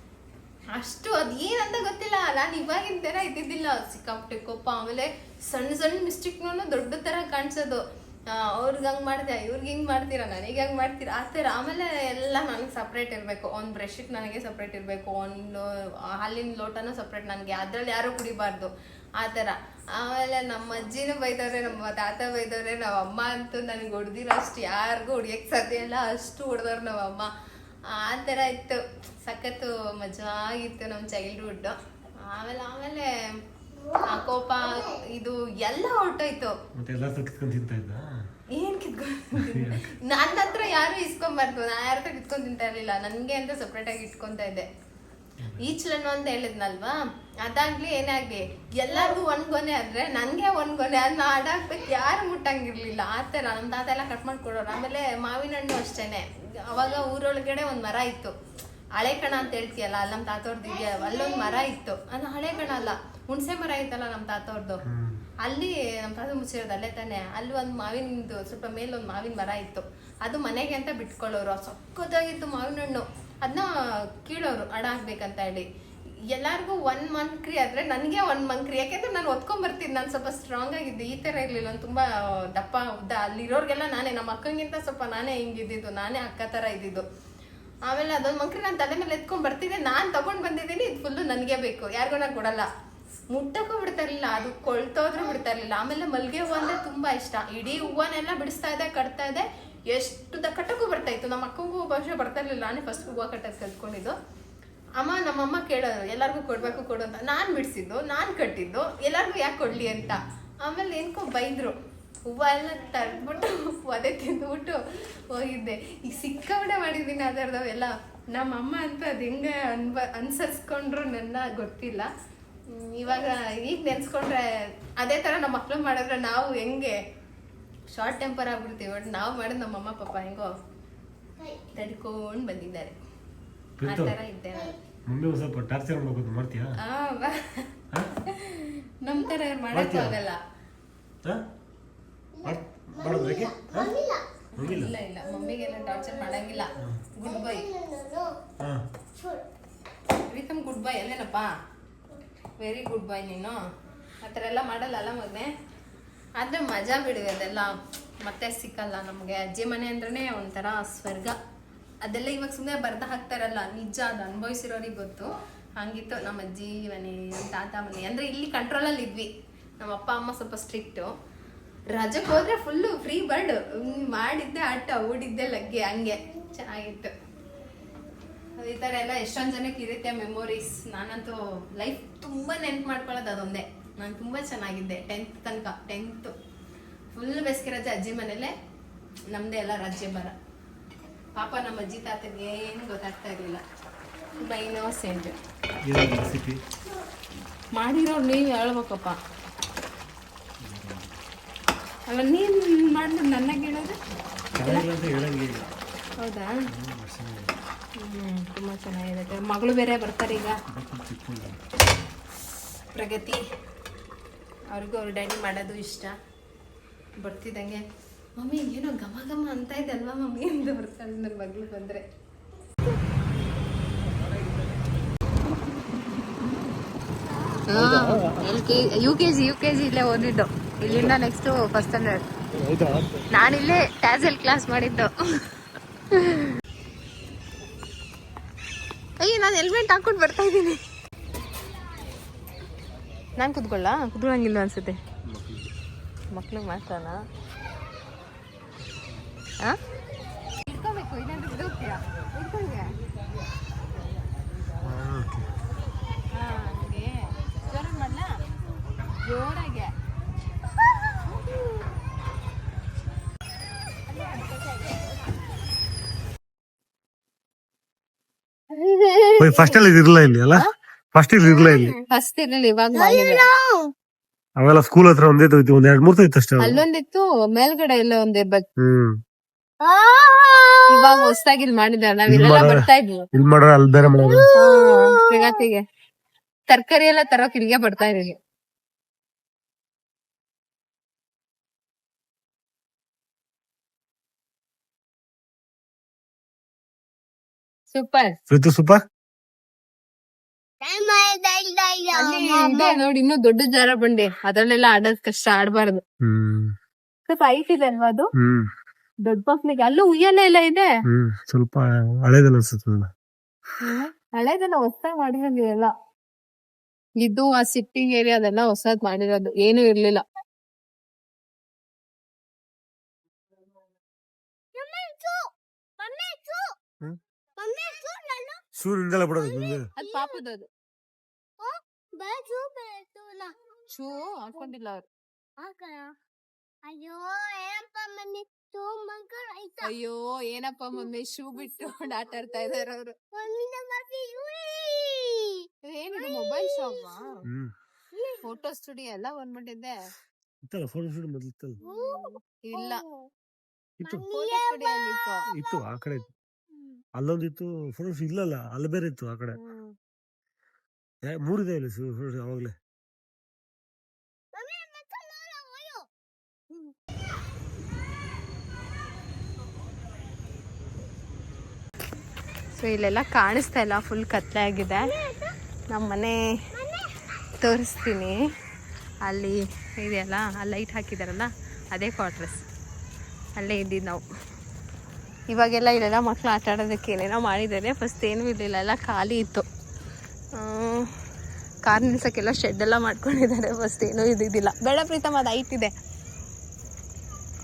ಅಷ್ಟು ಅದು ಏನಂತ ಗೊತ್ತಿಲ್ಲ. ನಾನು ಇವಾಗಿನ ಥರ ಇದ್ದಿದ್ದಿಲ್ಲ. ಸಿಕ್ಕಾಪಟ್ಟೆ ಕೋಪ. ಆಮೇಲೆ ಸಣ್ಣ ಸಣ್ಣ ಮಿಸ್ಟೇಕ್ನೂ ದೊಡ್ಡ ಥರ ಕಾಣಿಸೋದು. ಅವ್ರಿಗೆ ಹಂಗೆ ಮಾಡಿದೆ ಇವ್ರಿಗೆ ಹಿಂಗೆ ಮಾಡ್ತೀರಾ, ನನಗೆ ಹಂಗೆ ಮಾಡ್ತೀರಾ, ಆ ಥರ. ಆಮೇಲೆ ಎಲ್ಲ ನನಗೆ ಸಪ್ರೇಟ್ ಇರಬೇಕು. ಒಂದು ಬ್ರಷಿಗೆ ನನಗೆ ಸಪ್ರೇಟ್ ಇರಬೇಕು. ಒಂದು ಹಾಲಿನ ಲೋಟನೂ ಸಪ್ರೇಟ್ ನನಗೆ. ಅದರಲ್ಲಿ ಯಾರೂ ಕುಡಿಬಾರ್ದು. ಆ ಥರ. ಆಮೇಲೆ ನಮ್ಮ ಅಜ್ಜಿನೂ ಬೈದವ್ರೆ, ನಮ್ಮ ತಾತ ಬೈದವ್ರೆ ನಮ್ಮ ಅಮ್ಮ ಅಂತೂ ನನಗೆ ಹೊಡೆದಿರೋ ಅಷ್ಟು ಯಾರಿಗೂ ಹೊಡಿಯೋಕ್ಕೆ ಸಾಧ್ಯ ಇಲ್ಲ. ಅಷ್ಟು ಹೊಡೆದವ್ರು ನಮ್ಮ ಅಮ್ಮ. ಆ ಥರ ಇತ್ತು. ಸಖತ್ತು ಮಜಾ ಆಗಿತ್ತು ನಮ್ಮ ಚೈಲ್ಡ್ಹುಡ್ ಆಮೇಲೆ ಆಮೇಲೆ ಕೋಪ, ಇದು ಎಲ್ಲ ಹೊರಟೋಯ್ತು. ಏನ್ ಕಿತ್ಕೊಂಡು ನನ್ನ ಹತ್ರ ಯಾರು ಇಸ್ಕೊಂಬಾರ್ದು? ನಾ ಯಾರ ಹತ್ರ ಕಿತ್ಕೊಂಡ್ ತಿಂತಾ ಇರ್ಲಿಲ್ಲ. ನನ್ಗೆ ಅಂತ ಸಪ್ರೇಟ್ ಆಗಿ ಇಟ್ಕೊಂತಾ ಇದ್ದೆ. ಈಚ್ಲನ್ನು ಅಂತ ಹೇಳಿದ್ನಲ್ವಾ? ಅದಾಗ್ಲಿ ಏನೇ ಆಗ್ಲಿ ಎಲ್ಲಾರ್ಗು ಒಂದ್ ಗೊನೆ ಆದ್ರೆ ನನ್ಗೆ ಒಂದ್ ಗೊನೆ ಅದನ್ನ ಆಡಾಕ್ಬೇಕು ಯಾರು ಮುಟ್ಟಂಗಿರ್ಲಿಲ್ಲ. ಆ ಥರ. ನಮ್ಮ ತಾತ ಎಲ್ಲ ಕಟ್ ಮಾಡ್ಕೊಡೋರು. ಆಮೇಲೆ ಮಾವಿನ ಹಣ್ಣು ಅಷ್ಟೇನೆ. ಅವಾಗ ಊರೊಳಗಡೆ ಒಂದ್ ಮರ ಇತ್ತು. ಹಳೆ ಕಣ ಅಂತ ಹೇಳ್ತೀಯಲ್ಲ ಅಲ್ಲಿ ನಮ್ಮ ತಾತವ್ರದ್ದು ಇದೆಯಾ ಅಲ್ಲೊಂದ್ ಮರ ಇತ್ತು. ಅದು ಹಳೆ ಕಣ ಅಲ್ಲ. ಹುಣಸೆ ಮರ ಇತ್ತಲ್ಲ ನಮ್ಮ ತಾತವ್ರದ್ದು ಅಲ್ಲಿ ತಾತ ಮುಚ್ಚಿರೋದು ಅಲ್ಲೇ ತಾನೆ. ಅಲ್ಲಿ ಒಂದು ಮಾವಿನದು ಸ್ವಲ್ಪ ಮೇಲೆ ಒಂದು ಮಾವಿನ ಮರ ಇತ್ತು. ಅದು ಮನೆಗೆ ಅಂತ ಬಿಟ್ಕೊಳ್ಳೋರು. ಸಕ್ಕತ್ತಾಗಿತ್ತು ಮಾವಿನ ಹಣ್ಣು. ಅದನ್ನ ಕೀಳೋರು, ಅಡ ಹಾಕ್ಬೇಕಂತ ಹೇಳಿ. ಎಲ್ಲಾರ್ಗೂ ಒನ್ ಮಂಕ್ರಿ ಆದ್ರೆ ನನಗೆ ಒನ್ ಮಂಕ್ರಿ ಯಾಕೆಂದ್ರೆ ನಾನು ಒತ್ಕೊಂಡ್ ಬರ್ತಿದ್ದೆ ನಾನು ಸ್ವಲ್ಪ ಸ್ಟ್ರಾಂಗ್ ಆಗಿದ್ದೆ. ಈ ತರ ಇರಲಿಲ್ಲ. ನಾನು ತುಂಬಾ ದಪ್ಪ, ಉದ್ದ. ಅಲ್ಲಿರೋರಿಗೆಲ್ಲ ನಾನೇ. ನಮ್ಮ ಅಕ್ಕಂಗಿಂತ ಸ್ವಲ್ಪ ನಾನೇ ಹಿಂಗಿದ್ದಿದ್ದು. ನಾನೇ ಅಕ್ಕ ತರ ಇದ್ದಿದ್ದು. ಆಮೇಲೆ ಅದೊಂದು ಮಂಕ್ರಿ ನಾನು ತಲೆ ಮೇಲೆ ಎತ್ಕೊಂಡ್ ಬರ್ತಿದ್ದೆ. ನಾನು ತಗೊಂಡ್ ಬಂದಿದ್ದೀನಿ. ಇದು ಫುಲ್ಲು ನನಗೆ ಬೇಕು. ಯಾರಿಗೂ ನಾನು ಕೊಡಲ್ಲ. ಮುಟ್ಟಕ್ಕೂ ಬಿಡ್ತಾ ಅದು ಕೊಳ್ತೋದ್ರೂ ಬಿಡ್ತಾ ಆಮೇಲೆ ಮಲ್ಲಿಗೆ ಹೂವು ಅಂದ್ರೆ ತುಂಬಾ ಇಷ್ಟ. ಇಡೀ ಹೂವನ್ನೆಲ್ಲ ಬಿಡಿಸ್ತಾ ಇದೆ, ಕಟ್ತಾ ಇದೆ. ಎಷ್ಟು ದ ಕಟ್ಟಕ್ಕೂ ಬರ್ತಾ ಇತ್ತು. ನಮ್ಮ ಅಕ್ಕಗೂ ಬಹುಶಃ ಬರ್ತಾ ಇರಲಿಲ್ಲ. ನಾನೇ ಫಸ್ಟ್ ಹೂವು ಕಟ್ಟೋದು ಕಲ್ತ್ಕೊಂಡಿದ್ದು. ಅಮ್ಮ, ನಮ್ಮಮ್ಮ ಕೇಳೋದು ಎಲ್ಲರಿಗೂ ಕೊಡ್ಬೇಕು ಕೊಡು ಅಂತ. ನಾನು ಬಿಡಿಸಿದ್ದು, ನಾನು ಕಟ್ಟಿದ್ದು. ಎಲ್ಲರಿಗೂ ಯಾಕೆ ಕೊಡ್ಲಿ ಅಂತ. ಆಮೇಲೆ ಏನ್ಕೋ ಬೈದ್ರು. ಹೂವು ಎಲ್ಲ ತರ್ಬಿಟ್ಟು ಅದೇ ತಿಂದ್ಬಿಟ್ಟು ಹೋಗಿದ್ದೆ. ಈಗ ಸಿಕ್ಕಾಬಿಡೆ ಮಾಡಿದ್ದೀನಿ ಅದರದವೆಲ್ಲ ನಮ್ಮಮ್ಮ ಅಂತ ಅದು ಹೆಂಗೆ ಅನ್ಬ ಅನ್ಸರ್ಸ್ಕೊಂಡ್ರು ನನ್ನ ಗೊತ್ತಿಲ್ಲ. ಇವಾಗ ಈಗ ನೆನ್ಸ್ಕೊಂಡ್ರೆ ಅದೇ ಥರ ನಮ್ಮ ಮಕ್ಳು ಮಾಡಿದ್ರೆ ನಾವು ಹೆಂಗೆ? ಶಾರ್ಟ್ ಟೆಂಪರ್ ಆಗ್ಬಿಡ್ತೀವಿ ಬಟ್ ನಾವು ಮಾಡಿದ ನಮ್ಮ ಅಮ್ಮ ಪಪ್ಪ ಹೆಂಗೋ ತಡ್ಕೊಂಡು ಬಂದಿದ್ದಾರೆ. ಆ. ಥರ ಇದ್ದೆ ಮುಂದೆ ಸ್ವಲ್ಪ ಟಾರ್ಚರ್ ಮಾಡ್ಬೇಕು ಮಾಡ್ತೀಯಾ? ಆ, ಬಾ. ನಮ್ ಥರ ಮಾಡಕ್ಕೂ? ಆಗಲ್ಲ. ಹಾ ಮಾಡ್- ಮಾಡೋದು ಯಾಕೆ? ಇಲ್ಲ ಇಲ್ಲ. ಮಮ್ಮಿಗೆಲ್ಲ ಟಾರ್ಚರ್ ಮಾಡಂಗಿಲ್ಲ. Good bye Preetam good bye ಅಲ್ಲೇನಪ್ಪ? Very good boy ನೀನು. ಆ ಥರ ಎಲ್ಲ ಮಾಡಲ್ಲ ಅಲ್ಲ ಮಗನೆ? ಆದರೆ ಮಜಾ ಬಿಡು ಅದೆಲ್ಲ ಮತ್ತೆ ಸಿಕ್ಕಲ್ಲ ನಮಗೆ. ಅಜ್ಜಿ ಮನೆ ಅಂದ್ರೆ ಒಂಥರ ಸ್ವರ್ಗ. ಅದೆಲ್ಲ ಇವಾಗ ಸುಮ್ಮನೆ ಬರ್ದ ಹಾಕ್ತಾರಲ್ಲ, ನಿಜ ಅದು ಅನುಭವಿಸಿರೋರಿಗೆ ಗೊತ್ತು. ಹಂಗಿತ್ತು ನಮ್ಮ ಅಜ್ಜಿ, ಮನೆ ನಮ್ಮ ತಾತ ಮನೆ. ಅಂದರೆ ಇಲ್ಲಿ ಕಂಟ್ರೋಲಲ್ಲಿ ಇದ್ವಿ. ನಮ್ಮ ಅಪ್ಪ, ಅಮ್ಮ ಸ್ವಲ್ಪ ಸ್ಟ್ರಿಕ್ಟು ರಜಕ್ಕೆ ಹೋದರೆ ಫುಲ್ಲು ಫ್ರೀ ಬರ್ಡ್ ಮಾಡಿದ್ದೆ ಆಟ, ಓಡಿದ್ದೆ ಲಗ್ಗೆ, ಹಂಗೆ. ಚೆನ್ನಾಗಿತ್ತು. ಈ ಥರ ಎಲ್ಲ ಎಷ್ಟೊಂದು ಜನಕ್ಕೆ ಇರುತ್ತೆ ಮೆಮೊರೀಸ್ ನಾನಂತೂ ಲೈಫ್ ತುಂಬ ನೆನ್ಪು ಮಾಡ್ಕೊಳ್ಳೋದು ಅದೊಂದೇ. ನಾನು ತುಂಬ ಚೆನ್ನಾಗಿದ್ದೆ ಟೆಂತ್ ತನಕ ಟೆಂತು ಫುಲ್ ಬೇಸಿಗೆ ರಜೆ ಅಜ್ಜಿ ಮನೇಲೆ ನಮ್ಮದೇ ಎಲ್ಲ ರಾಜ್ಯ ಬರ. ಪಾಪ ನಮ್ಮ ಅಜ್ಜಿ ತಾತನಿಗೆ ಏನು ಗೊತ್ತಾಗ್ತಾ ಇರಲಿಲ್ಲ. ತುಂಬ ಇನ್ನೋಸೆಂಟ್ ಮಾಡಿರೋ ಮಾಡಿರೋರು ನೀವು ಹೇಳ್ಬೇಕಪ್ಪ. ಅಲ್ಲ ನೀನು ಮಾಡಿದ್ರೆ ನನ್ನ ಹೇಳೋದು? ಹೌದಾ? ತುಂಬ ಚೆನ್ನಾಗಿರುತ್ತೆ ಮಗಳು ಬೇರೆ ಬರ್ತಾರೆ ಈಗ. ಪ್ರಗತಿ, ಅವ್ರಿಗೂ ಅವ್ರ ಡ್ಯಾಡಿ ಮಾಡೋದು ಇಷ್ಟ. ಬರ್ತಿದ್ದಂಗೆ, ಮಮ್ಮಿ, ಏನೋ ಘಮ ಘಮ ಅಂತ ಇದೆ ಅಲ್ವಾ ಮಮ್ಮಿ? ಅಂತ ಬರ್ತಾಳೆ ನನ್ನ ಮಗಳು ಬಂದರೆ. U K G, U K G ಇಲ್ಲೇ ಓದಿದ್ದು. ಇಲ್ಲಿಂದ ನೆಕ್ಸ್ಟ್ ಫಸ್ಟ್ ಸ್ಟ್ಯಾಂಡರ್ಡ್ ನಾನಿಲ್ಲೇ ಟ್ಯಾಸಲ್ ಕ್ಲಾಸ್ ಮಾಡಿದ್ದು. ಅಯ್ಯ ನಾನು ಹೆಲ್ಮೆಟ್ ಹಾಕೊಂಡು ಬರ್ತಾ ಇದ್ದೀನಿ. ನಾನು ಕುತ್ಕೊಳ್ಳ? ಕುತ್ಕೊಳ್ಳಂಗಿಲ್ಲ ಅನ್ಸುತ್ತೆ. ಮಕ್ಳಿಗೆ ಮಾಡ್ತಾನ ಹಾಂ ಇಟ್ಕೋಬೇಕು ಇಲ್ಲಾಂದ್ರೆ ಹಾಂ ಹಾಗೆ. ಜೋರಾಗಿ ಮಾಡಲ ಜೋರಾಗೆ ಫಸ್ಟ್ ಅಲ್ಲಿ ಇರ್ಲಿಲ್ಲ ಇಲ್ಲಿ ಅಲ್ಲ? ಫಸ್ಟ್ ಇಲ್ಲಿ ಇರ್ಲಿಲ್ಲ ಇಲ್ಲಿ. ಫಸ್ಟ್ ಇರ್ಲಿಲ್ಲ ಇವಾಗ ಮಾಡಿದ್ರೆ ಅವೆಲ್ಲ ಸ್ಕೂಲ್ ಹತ್ರ ಒಂದೇ ಇತ್ತು ಒಂದ್ ಎರಡ್ ಮೂರ್ ಇತ್ತು ಅಷ್ಟೇ. ಅಲ್ಲೊಂದಿತ್ತು ಮೇಲ್ಗಡೆ ಎಲ್ಲ ಒಂದಿರ್ಬೇಕು ಹ್ಮ್. ಇವಾಗ ಹೊಸದಾಗಿ ಇಲ್ಲಿ ಮಾಡಿದಾರೆ ನಾವಿಲ್ಲೆಲ್ಲ ಇಲ್ಲಿ ಮಾಡ- ಬರ್ತಾ ಇದ್ವಿ. ಇಲ್ಲಿ ಮಾಡ್ರ ಅಲ್ಲಿ ಬೇರೆ ಮಾಡೋದು ಜಗತ್ತಿಗೆ ತರಕಾರಿ ಎಲ್ಲ ತರೋಕ್ ಇಲ್ಲಿಗೆ ಬರ್ತಾ ಇದೀವಿ ಸೂಪರ್. ಪ್ರೀತು ಸೂಪರ್ ಅಲ್ಲಿ ಇದೆ ನೋಡಿ ಇನ್ನೂ ದೊಡ್ಡ ಜಾರ ಬಂಡೆ ಅದ್ರಲ್ಲೆಲ್ಲ ಆಡೋದ್ ಕಷ್ಟ ಆಡ್ಬಾರ್ದು. ಹ್ಮ್. ಸ್ವಲ್ಪ ಹೈಟ್ ಇದೆ ಅಲ್ವಾ ಅದು? ಹ್ಮ್. ದೊಡ್ಡ ಮಕ್ಳಿಗೆ. ಅಲ್ಲೂ ಉಯ್ಯಾಲೆ ಎಲ್ಲ ಇದೆ? ಹ್ಮ್ ಸ್ವಲ್ಪ ಹಳೇದಲ್ಲ ಅನ್ಸುತ್ತೆ ಹಳೇದೆಲ್ಲ ಹೊಸದಾಗಿ ಮಾಡಿರೋದು ಎಲ್ಲ ಇದು ಆ ಸಿಟ್ಟಿಂಗ್ ಏರಿಯಾ ಅದೆಲ್ಲ ಹೊಸದ್ ಮಾಡಿರೋದು. ಏನು ಇರ್ಲಿಲ್ಲ. ಮಮ್ಮಿ ಚೂ ಹ್ಮ್? ಮಮ್ಮಿ ಚೂ ನಾನು ಸೂರ್ಯನಿಂದಲೇ ಬಿಡೋದು ಅದು ಪಾಪದದು. ಬೇಚು ನಾ ಶೂ ಹಾಕೊಂಡಿಲ್ಲ ಅವ್ರು ಅಯ್ಯೋ ಏನಪ್ಪ ಮಮ್ಮಿ ಚೂ ಮಕ್ಕಳು ಆಯ್ತಾ ಅಯ್ಯೋ ಏನಪ್ಪ ಮಮ್ಮಿ ಶೂ ಬಿಟ್ಟು ಆಟ ಆಡ್ತಾ ಇದಾರೆ ಅವರು ಏನಿದೆ ಮೊಬೈಲ್ ಶಾಪ್ ಫೋಟೋ ಸ್ಟುಡಿಯೋ ಎಲ್ಲ ಬಂದ್ಬಿಟ್ಟಿದ್ದೆ ಇತ್ತಲ್ಲ ಫೋಟೋ ಶೂಟ್ ಮೊದಲು ಇತ್ತಲ್ಲ ಇಲ್ಲ ಇತ್ತು ಫೋಟೋ ಸ್ಟುಡಿಯೋ ಇತ್ತು ಇತ್ತು ಆ ಕಡೆ ಇತ್ತು ಅಲ್ಲೊಂದಿತ್ತು ಫೋಟೋ ಇಲ್ಲಲ್ಲ ಅಲ್ಲಿ ಬೇರೆ ಇತ್ತು ಆ ಕಡೆ ಹ್ಮ್. ಏ, ಮೂರಿದೆ ಇಲ್ಲಿ ಫೋಟೋ ಅವಾಗಲೇ ಸೊ ಇಲ್ಲೆಲ್ಲ ಕಾಣಿಸ್ತಾ ಇಲ್ಲ ಫುಲ್ ಕತ್ಲೆ ಆಗಿದೆ. ನಮ್ಮ ಮನೆ ತೋರಿಸ್ತೀನಿ. ಅಲ್ಲಿ ಇದೆಯಲ್ಲ ಆ ಲೈಟ್ ಹಾಕಿದಾರಲ್ಲ ಅದೇ ಕ್ವಾರ್ಟರ್ಸ್ ಅಲ್ಲೇ ಇದ್ದೀವಿ ನಾವು. ಇವಾಗೆಲ್ಲ ಇಲ್ಲೆಲ್ಲ ಮಕ್ಳು ಆಟ ಆಡೋದಕ್ಕೆ ಏನೇನೋ ಮಾಡಿದ್ದಾರೆ. ಫಸ್ಟ್ ಏನೂ ಇರಲಿಲ್ಲ ಎಲ್ಲ ಖಾಲಿ ಇತ್ತು. ಕಾರ್ ನಿಲ್ಸಕ್ಕೆಲ್ಲ ಶೆಡ್ ಎಲ್ಲ ಮಾಡ್ಕೊಂಡಿದ್ದಾರೆ. ಫಸ್ಟ್ ಏನೂ ಇದಿಲ್ಲ. ಬೇಡ ಪ್ರೀತಮ್, ಅದು ಐತಿದೆ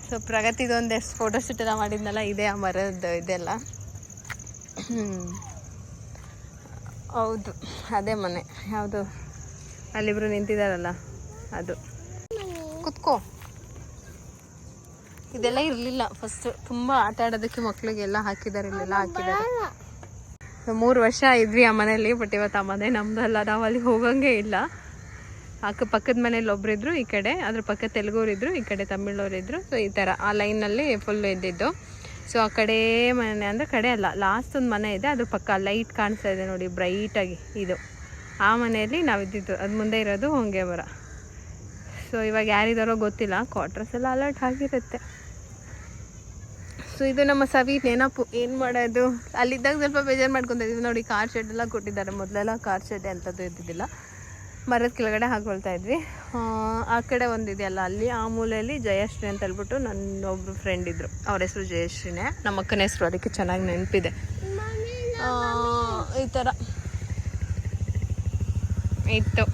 ಸೊ ಪ್ರಗತಿದು ಎಷ್ಟು ಫೋಟೋ ಶೂಟ್ ಎಲ್ಲ ಮಾಡಿದ್ನಲ್ಲ, ಇದೆ ಆ ಮರದ್ದು ಇದೆಲ್ಲ. ಹೌದು, ಅದೇ ಮನೆ. ಯಾವುದು? ಅಲ್ಲಿಬ್ರು ನಿಂತಿದಾರಲ್ಲ, ಅದು. ಕುತ್ಕೋ. ಇದೆಲ್ಲ ಇರಲಿಲ್ಲ. ಫಸ್ಟ್ ತುಂಬ ಆಟ ಆಡೋದಕ್ಕೆ ಮಕ್ಳಿಗೆಲ್ಲ ಹಾಕಿದ್ದಾರೆ, ಇಲ್ಲೆಲ್ಲ ಹಾಕಿದ್ದಾರೆ. ಮೂರು ವರ್ಷ ಇದ್ವಿ ಆ ಮನೇಲಿ ಬಟ್ ಇವತ್ತು ಆ ಮನೆ ನಮ್ದಲ್ಲ ನಾವು ಅಲ್ಲಿ ಹೋಗಂಗೆ ಇಲ್ಲ. ಅಕ್ಕ ಪಕ್ಕದ ಮನೇಲಿ ಒಬ್ರಿದ್ರು, ಈ ಕಡೆ. ಅದ್ರ ಪಕ್ಕ ತೆಲುಗುರಿದ್ರು, ಈ ಕಡೆ ತಮಿಳವರಿದ್ರು ಸೊ ಈ ಥರ ಆ ಲೈನಲ್ಲಿ ಫುಲ್ ಇದ್ದಿದ್ದು. ಸೊ ಆ ಕಡೆ ಮನೆ ಅಂದರೆ ಕಡೆ ಅಲ್ಲ. ಲಾಸ್ಟ್ ಒಂದು ಮನೆ ಇದೆ. ಅದ್ರ ಪಕ್ಕ ಲೈಟ್ ಕಾಣಿಸ್ತಾ ಇದೆ ನೋಡಿ ಬ್ರೈಟಾಗಿ ಇದು. ಆ ಮನೆಯಲ್ಲಿ ನಾವು ಇದ್ದಿದ್ದು. ಅದು ಮುಂದೆ ಇರೋದು ಹೊಂಗೆ ಮರ ಸೊ ಇವಾಗ ಯಾರಿದಾರೋ ಗೊತ್ತಿಲ್ಲ. ಕ್ವಾರ್ಟರ್ಸ್ ಎಲ್ಲ ಅಲರ್ಟ್ ಆಗಿರುತ್ತೆ. ಸೊ ಇದು ನಮ್ಮ ಸವಿ ನೆನಪು. ಏನು ಮಾಡೋದು? ಅಲ್ಲಿದ್ದಾಗ ಸ್ವಲ್ಪ ಬೇಜಾರು ಮಾಡ್ಕೊತಾ ಇದ್ವಿ ನೋಡಿ ಕಾರ್ ಶೆಡ್ ಎಲ್ಲ ಕೊಟ್ಟಿದ್ದಾರೆ. ಮೊದಲೆಲ್ಲ ಕಾರ್ ಶೆಡ್ ಅಂಥದ್ದು ಇದ್ದಿದ್ದಿಲ್ಲ. ಮರದ ಕೆಳಗಡೆ ಹಾಕೊಳ್ತಾ ಇದ್ವಿ. ಆ, ಕಡೆ ಒಂದಿದೆಯಲ್ಲ ಅಲ್ಲಿ ಆ ಮೂಲೆಯಲ್ಲಿ ಜಯಶ್ರೀ ಅಂತ ಹೇಳ್ಬಿಟ್ಟು ನನ್ನ ಒಬ್ಬ ಫ್ರೆಂಡ್ ಇದ್ರು. ಅವ್ರ ಹೆಸರು ಜಯಶ್ರೀನೇ. ನಮ್ಮ ಅಕ್ಕನ ಹೆಸರು ಅದಕ್ಕೆ ಚೆನ್ನಾಗಿ ನೆನಪಿದೆ. ಈ ಥರ ಇತ್ತು.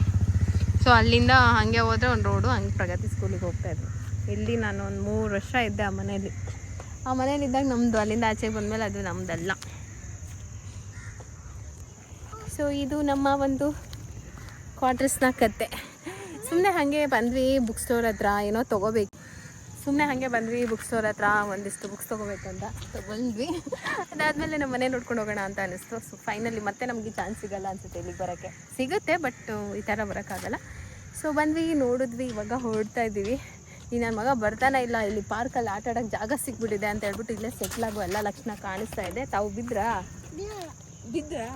ಸೊ ಅಲ್ಲಿಂದ ಹಾಗೆ ಹೋದ್ರೆ ಒಂದು ರೋಡು ಹಂಗೆ ಪ್ರಗತಿ ಸ್ಕೂಲಿಗೆ ಇದ್ವಿ. ಇಲ್ಲಿ ನಾನು ಒಂದು ಮೂರು ವರ್ಷ ಇದ್ದೆ ಆ ಮನೇಲಿ ಆ ಮನೇಲಿ ಇದ್ದಾಗ ನಮ್ಮದು ಅಲ್ಲಿಂದ ಆಚೆಗೆ ಬಂದಮೇಲೆ ಅದು ನಮ್ಮದಲ್ಲ ಸೊ ಇದು ನಮ್ಮ ಒಂದು ಕ್ವಾರ್ಟರ್ಸ್ನ ಕತೆ. ಸುಮ್ಮನೆ ಹಾಗೆ ಬಂದ್ವಿ ಬುಕ್ ಸ್ಟೋರ್ ಹತ್ರ, ಏನೋ ತೊಗೋಬೇಕು. ಸುಮ್ಮನೆ ಹಾಗೆ ಬಂದ್ವಿ ಬುಕ್ ಸ್ಟೋರ್ ಹತ್ರ, ಒಂದಿಷ್ಟು ಬುಕ್ಸ್ ತೊಗೋಬೇಕಂತ ತೊಗೊಂಡ್ವಿ ಅದಾದಮೇಲೆ ನಮ್ಮ ಮನೆ ನೋಡ್ಕೊಂಡು ಹೋಗೋಣ ಅಂತ ಅನಿಸ್ತು. ಸೊ ಫೈನಲಿ ಮತ್ತೆ ನಮಗೆ ಚಾನ್ಸ್ ಸಿಗಲ್ಲ ಅನಿಸುತ್ತೆ ಇಲ್ಲಿಗೆ ಬರೋಕ್ಕೆ. ಸಿಗುತ್ತೆ ಬಟ್ ಈ ಥರ ಬರೋಕ್ಕಾಗಲ್ಲ. ಸೊ ಬಂದ್ವಿ, ನೋಡಿದ್ವಿ, ಇವಾಗ ಹೊರಡ್ತಾ ಇದ್ದೀವಿ. ಈ ನನ್ನ ಮಗ ಬರ್ತಾನೆ ಇಲ್ಲ ಇಲ್ಲಿ ಪಾರ್ಕಲ್ಲಿ ಆಟ ಆಡೋಕ್ಕೆ ಜಾಗ ಸಿಕ್ಬಿಟ್ಟಿದೆ ಅಂತ ಹೇಳ್ಬಿಟ್ಟು ಇಲ್ಲೇ ಸೆಟ್ಲ್ ಆಗೋ ಎಲ್ಲ ಲಕ್ಷಣ ಕಾಣಿಸ್ತಾ ಇದೆ. ತಾವು ಬಿದ್ರಾ ಬಿದ್ರಾ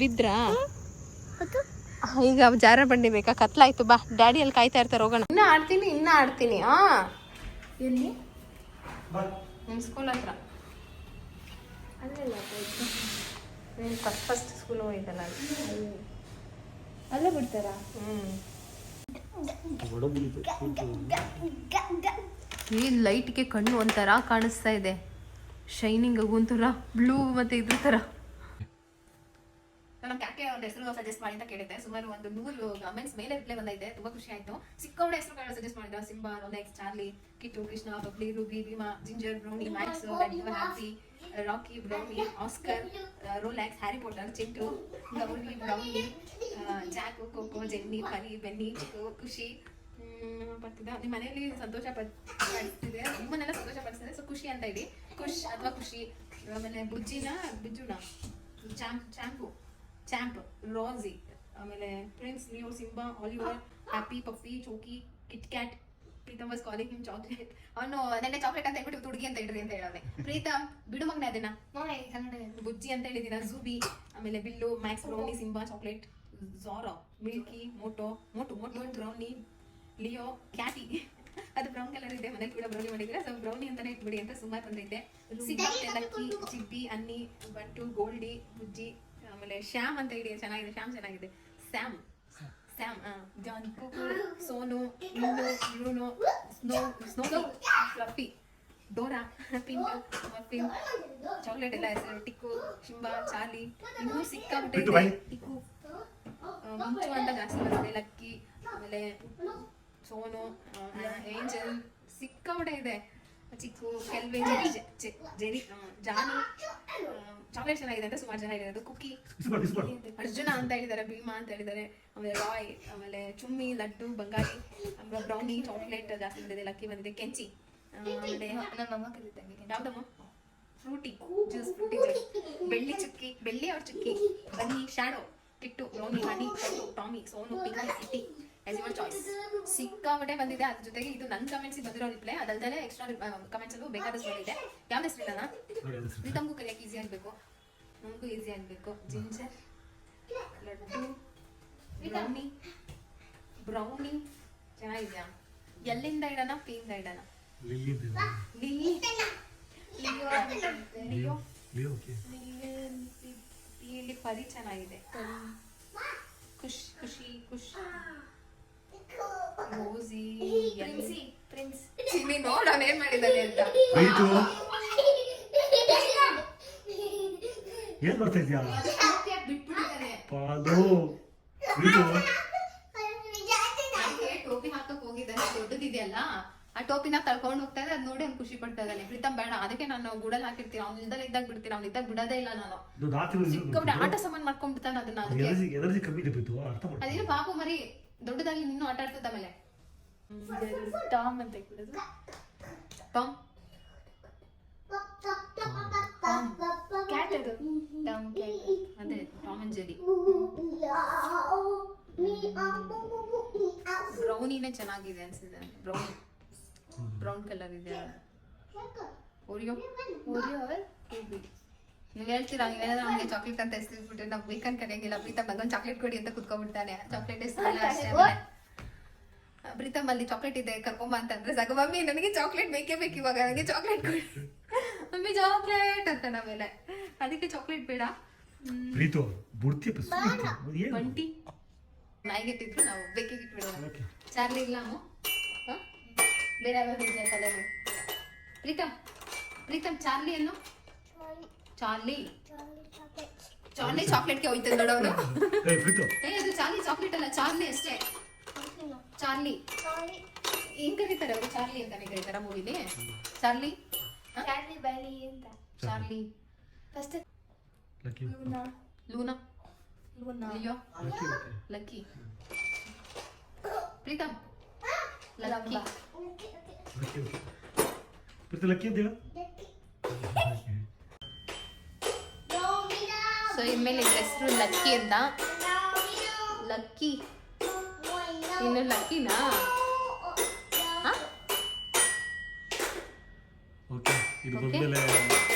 ಬಿದ್ರಾ ಈಗ ಜಾರ ಬಂಡಿ ಬೇಕಾ? ಕತ್ಲಾಯ್ತು ಬಾ. ಡ್ಯಾಡಿಯಲ್ಲಿ ಕಾಯ್ತಾ ಇರ್ತಾರೆ ಹೋಗೋಣ. ಇನ್ನ ಆಡ್ತೀನಿ ಇನ್ನ ಆಡ್ತೀನಿ. ಹಾ ಎಲ್ಲಿ? ನಿಮ್ಮ ಸ್ಕೂಲ್ ಹತ್ರ. ನೀನು ಫಸ್ಟ್ ಫಸ್ಟ್ ಸ್ಕೂಲ್ ಹೋಗಿದ್ದಲ್ಲ? ಅಲ್ಲೇ ಬಿಡ್ತಾರಾ? ಹ್ಞೂ ಈ ಲೈಟ್ಗೆ ಕಣ್ಣು ಒಂಥರ ಕಾಣಿಸ್ತಾ ಇದೆ. ಶೈನಿಂಗ್ ಒಂಥರ ಬ್ಲೂ ಮತ್ತೆ ಇದ್ರ ಥರ. ನಮ್ಮ ಕ್ಯಾಕೆ ಅವ್ರ ಹೆಸರು ಸಜೆಸ್ಟ್ ಮಾಡಿ ಅಂತ ಕೇಳಿದ್ದೆ. ಸುಮಾರು ಒಂದು ನೂರು ಕಮೆಂಟ್ಸ್ ಮೇಲೆ ರಿಪ್ಲೈ ಬಂದೈತೆ ತುಂಬಾ ಖುಷಿ ಆಯ್ತು. ಸಿಕ್ಕವಳ ಹೆಸರು ಸಜೆಸ್ಟ್ ಮಾಡಿದ್ರು? Simba Rolex Charlie Kittu Krishna Bubbly Ruby Bheema Ginger Brownie Max Happy Rocky Brownie Oscar Rolex Harry Potter Chintu Gauri Brownie Jack Coco Jenny Pari Benny Khushi ಪಡ್ತಿದ ನಿಮ್ಮ ಮನೆಯಲ್ಲಿ ಸಂತೋಷ ಪಡ್ತಿದೆ ನಿಮ್ಮನ್ನೆಲ್ಲ ಸಂತೋಷ ಪಡಿಸ್ತಿದೆ. ಸೊ ಖುಷಿ ಅಂತ ಇಡಿ ಖುಷ್ ಅಥವಾ ಖುಷಿ. ಆಮೇಲೆ ಬುಜ್ಜಿನ ಬಿಜ್ಜುನ ಚಾಂಪ್ ಚಾಂಪು. ಚಾಂಪ್. ರೋಸಿ. ಆಮೇಲೆ Prince, Leo, Simba, Oliver, Happy Puppy ಚೋಕಿ KitKat Preetam was calling him Chocolate ಅವನು ನೆನ್ನೆ ಚಾಕ್ಲೇಟ್ ಅಂತ ಹೇಳ್ಬಿಟ್ಟು ಹುಡುಗಿ ಅಂತ ಹೇಳ್ರಿ ಅಂತ ಹೇಳೋನೆ ಪ್ರೀತಮ್ ಬಿಡು ಮಗ್ನೆ ಅದನ್ನ. ಬುಜ್ಜಿ ಅಂತ ಹೇಳಿದಿನ ಜೂಬಿ ಆಮೇಲೆ bill Max Brownie Simba Chocolate Zara Milky Moto Motu ಮೋಟೋ ಬ್ರೌನಿ ಲಿಯೋ ಕ್ಯಾಟಿ ಅದು ಬ್ರೌನ್ ಕಲರ್ ಇದೆ ಮನೇಲಿ ಕೂಡ ಬ್ರೌನಿ ಮಾಡಿದ್ರೆ ಸೊ ಬ್ರೌನಿ ಅಂತಾನೆ ಇಟ್ಬಿಡಿ ಅಂತ ಸುಮಾರು ಬಂದೈತೆ. ಚಿಬ್ಬಿ ಅನ್ನಿ ಬಂಟು ಗೋಲ್ಡಿ ಬುಜ್ಜಿ ಆಮೇಲೆ ಶ್ಯಾಮ್ ಅಂತ ಹೇಳಿ ಚೆನ್ನಾಗಿದೆ ಶ್ಯಾಮ್ ಚೆನ್ನಾಗಿದೆ. ಸ್ಯಾಮ್ ಸ್ಯಾಮ್ ಜಾನ್ ಕುಕು Sonu ಲೂನು Bruno Snow Snow Fluffy Dora Pintu Muffin Chocolate ಎಲ್ಲ ಹೆಸರು ಟಿಕ್ಕು ಶಿಂಬಾ ಚಾಲಿ ಇನ್ನೂ ಸಿಕ್ಕಾಬಿಟ್ಟೆ ಬಿಟ್ಟು ಇದೆ ಬಾಯಿ. ಟಿಕ್ಕು ಆ, ಮುಂಚು ಅಂತ ಜಾಸ್ತಿ ಬರ್ತದೆ ಲಕ್ಕಿ ಆಮೇಲೆ ಸೋನು ಏಂಜಲ್ ಸಿಕ್ಕಾಬಿಟ್ಟೆ ಇದೆ. ಚಿಕ್ಕು ಕೆಲ್ವೆ ಜೆರಿ ಜೆ- ಜೆ- ಜೆರಿ ಆ, ಜಾನು ಚಾಕ್ಲೇಟ್ ಚೆನ್ನಾಗಿದೆ ಅಂತ ಸುಮಾರು ಜನ ಹೇಳಿರೋದು. ಕುಕ್ಕಿ. ಅರ್ಜುನ ಅಂತ ಹೇಳಿದ್ದಾರೆ ಭೀಮಾ ಅಂತ ಹೇಳಿದ್ದಾರೆ ಆಮೇಲೆ ರಾಯ್ ಆಮೇಲೆ ಚುಮ್ಮಿ ಲಡ್ಡು ಬಂಗಾಳಿ ಆಮೇಲೆ ಬ್ರೌನಿ ಚಾಕ್ಲೇಟ್ ಜಾಸ್ತಿ ಬಂದಿದೆ ಲಕ್ಕಿ ಬಂದಿದೆ ಕೆಂಚಿ ಆಮೇಲೆ ನನ್ನಮ್ಮ ಕರೀತಂಗೆ ಯಾವ್ದಮ್ಮ ಫ್ರೂಟಿ. Juice Frooti juice. ಬೆಳ್ಳಿ ಚುಕ್ಕಿ ಬೆಳ್ಳಿ ಅವ್ರ ಚುಕ್ಕಿ. Bunny Shadow Tittu Brownie Honey Tommy Sonu Pinky Kitty as your choice ಸಿಕ್ಕಾಪಟ್ಟೆ ಬಂದಿದೆ ಅದ್ರ ಜೊತೆಗೆ ಇದು ನನ್ನ ಕಮೆಂಟ್ಸ್ ಬಂದಿರೋ ರಿಪ್ಲೈ ಅದಲ್ದೇ ಎಕ್ಸ್ಟ್ರಾ ಕಮೆಂಟ್ಸ್ ಅಲ್ಲೂ ಬೇಕಾದಷ್ಟು ಬಂದಿದೆ ಯಾವ ಹೆಸರು ಇಲ್ಲ. ಪ್ರೀತಮ್ಗೂ ಕಲಿಯಕ್ಕೆ ಈಸಿ ಆಗಬೇಕು ನಮಗೂ ಈಸಿ ಆಗಬೇಕು ಜಿಂಜರ್ ಲಡ್ಡು ಬ್ರೌನಿ ಬ್ರೌನಿ ಚೆನ್ನಾಗಿದೆಯಾ ಎಲ್ಲಿಂದ ಇಡೋಣ ಪೀಯಿಂದ ಇಡೋಣ ಲಿಲ್ಲಿ ಪರಿ ಚೆನ್ನಾಗಿದೆ ಖುಷಿ ಖುಷಿ ಖುಷ್ ರೋಸಿ ಪ್ರಿನ್ಸಿ ಪ್ರಿನ್ಸ್ ಚಿನ್ನಿ ನೋಡ್ ಅವ್ನ್ ಏನ್ ಮಾಡಿದ್ದಾನೆ ಅಂತ. ಪ್ರೀತು ಏನ್ ಮಾಡ್ತಾ ಇದ್ಯಾ? ಬಿಟ್ಬಿಟ್ಟಿದ್ದಾನೆ. ಪಾದು ಪ್ರೀತು ಅವ್ನಿಗೆ ಟೋಪಿ ಹಾಕಕ್ ಹೋಗಿದ್ದಾನೆ ದೊಡ್ಡದಿದೆಯಲ್ಲ. ಆ ಟೋಪಿನ ಕಳ್ಕೊಂಡು ಹೋಗ್ತಾ ಇದೆ ಅದ್ ನೋಡಿ ಅವ್ನು ಖುಷಿ ಪಡ್ತಾ ಇದ್ದಾನೆ. ಪ್ರೀತಮ್ ಬೇಡ ಅದಕ್ಕೆ ನಾನು ಗೂಡಲ್ ಹಾಕಿರ್ತೀನಿ. ಅವ್ನ ಇಲ್ದಲ್ಲ ಇದ್ದಾಗ ಬಿಡ್ತೀನಿ. ಅವ್ನ ಇದ್ದಾಗ ಬಿಡೋದೇ ಇಲ್ಲ ನಾನು. ಇದು ರಾತ್ರಿ ಆಟ ಸಾಮಾನ್ ಮಾಡ್ಕೊಂಡ್ಬಿಡ್ತಾನೆ ಅದನ್ನ ಅದಕ್ಕೆ. ಎನರ್ಜಿ ಎನರ್ಜಿ ಕಮ್ಮಿ ಇದೆ ಪ್ರೀತು. ಅರ್ಥ ಮಾಡ್ಕೊ ಅದೇನು ಬಾಬು ಮರಿ. ದೊಡ್ಡದಾಗಿ ನಿನ್ನ ಆಟ ಆಡ್ತದ ಆಮೇಲೆ. ಟಾಮ್ ಅಂತ ಇಟ್ಬಿಡೋದು ಟಾಮ್? ಕ್ಯಾಟ್ ಅದು. Tom cat. ಅದೇ ಟಾಮ್ ಅಂಡ್ ಜೆರಿ. ಬ್ರೌನಿನೇ ಚೆನ್ನಾಗಿದೆ ಅನ್ಸಿದೆ ಬ್ರೌನ್. ಬ್ರೌನ್ ಕಲರ್ ಇದೆ. ಓರಿಯೋ. ಓರಿಯೋ ನೀವು ಹೇಳ್ತೀರಾ ನೀವೇನಾದ್ರೂ ನಮಗೆ ಚಾಕ್ಲೇಟ್ ಅಂತ ಹೆಸರಿಟ್ಬಿಟ್ರೆ ನಾವು ಬೇಕಂತ ಕರೆಯಂಗಿಲ್ಲ ಪ್ರೀತಮ್ ನಂಗೊಂದು ಚಾಕ್ಲೇಟ್ ಕೊಡಿ ಅಂತ ಕುತ್ಕೊಂಡ್ಬಿಡ್ತಾನೆ. ಚಾಕ್ಲೇಟ್ ಅಲ್ಲ ಅಷ್ಟೇ. ಪ್ರೀತಮ್ ಅಲ್ಲಿ ಚಾಕ್ಲೇಟ್ ಇದೆ ಕರ್ಕೊಂಬ ಅಂತಂದ್ರೆ ಸಾಕು ಮಮ್ಮಿ ನನಗೆ ಚಾಕ್ಲೇಟ್ ಬೇಕೇ ಬೇಕು ಇವಾಗ ನನಗೆ ಚಾಕ್ಲೇಟ್ ಕೊಡಿ. ಮಮ್ಮಿ ಚಾಕ್ಲೇಟ್ ಅಂತ ನಾವೆಲ್ಲ ಅದಕ್ಕೆ ಚಾಕ್ಲೇಟ್ ಬೇಡ. ಪ್ರೀತು ಬುಡ್ತಿ ಬಂಟಿ. ನಾಯಿಗಿಟ್ಟಿದ್ರು ನಾವು ಬೇಕೇ ಇಟ್ಬಿಡೋಣ. ಓಕೆ. ಚಾರ್ಲಿ ಇಲ್ಲ ಅಮ್ಮ? ಬೇರೆ ಯಾವ ತಲೆ? ಪ್ರೀತಮ್ ಪ್ರೀತಮ್ ಚಾರ್ಲಿ ಅನ್ನು ಚಾರ್ಲಿ ಚಾರ್ಲಿ ಚಾಕ್ಲೇಟ್ಗೆ ಹೋಯ್ತದೆ ನೋಡೋನು ಏ ಪ್ರೀತು ಏ ಅದು ಚಾರ್ಲಿ ಚಾಕ್ಲೇಟ್ ಅಲ್ಲ ಚಾರ್ಲಿ ಅಷ್ಟೇ ಚಾರ್ಲಿ ಹೆಂಗ್ ಕರೀತಾರೆ ಅವರು ಚಾರ್ಲಿ ಅಂತಾನೆ ಕರೀತಾರ ಮೂವಿಲಿ ಚಾರ್ಲಿ ಹ? ಚಾರ್ಲಿ ಬ್ಯಾಲಿ ಅಂತ Charlie first Lucky Luna Luna Luna Leo Lucky okay Lucky Preetam Lucky Lucky okay Preetu Lucky ಅಂತ ಹೇಳು ಸೊ ಇನ್ಮೇಲೆ ಇದ್ರ ಹೆಸರು ಲಕ್ಕಿ ಅಂತ ಲಕ್ಕಿ ಇನ್ನು ಲಕ್ಕಿನಾ ಓಕೆ ಇದು Okay. ಬಂದ್ಮೇಲೆ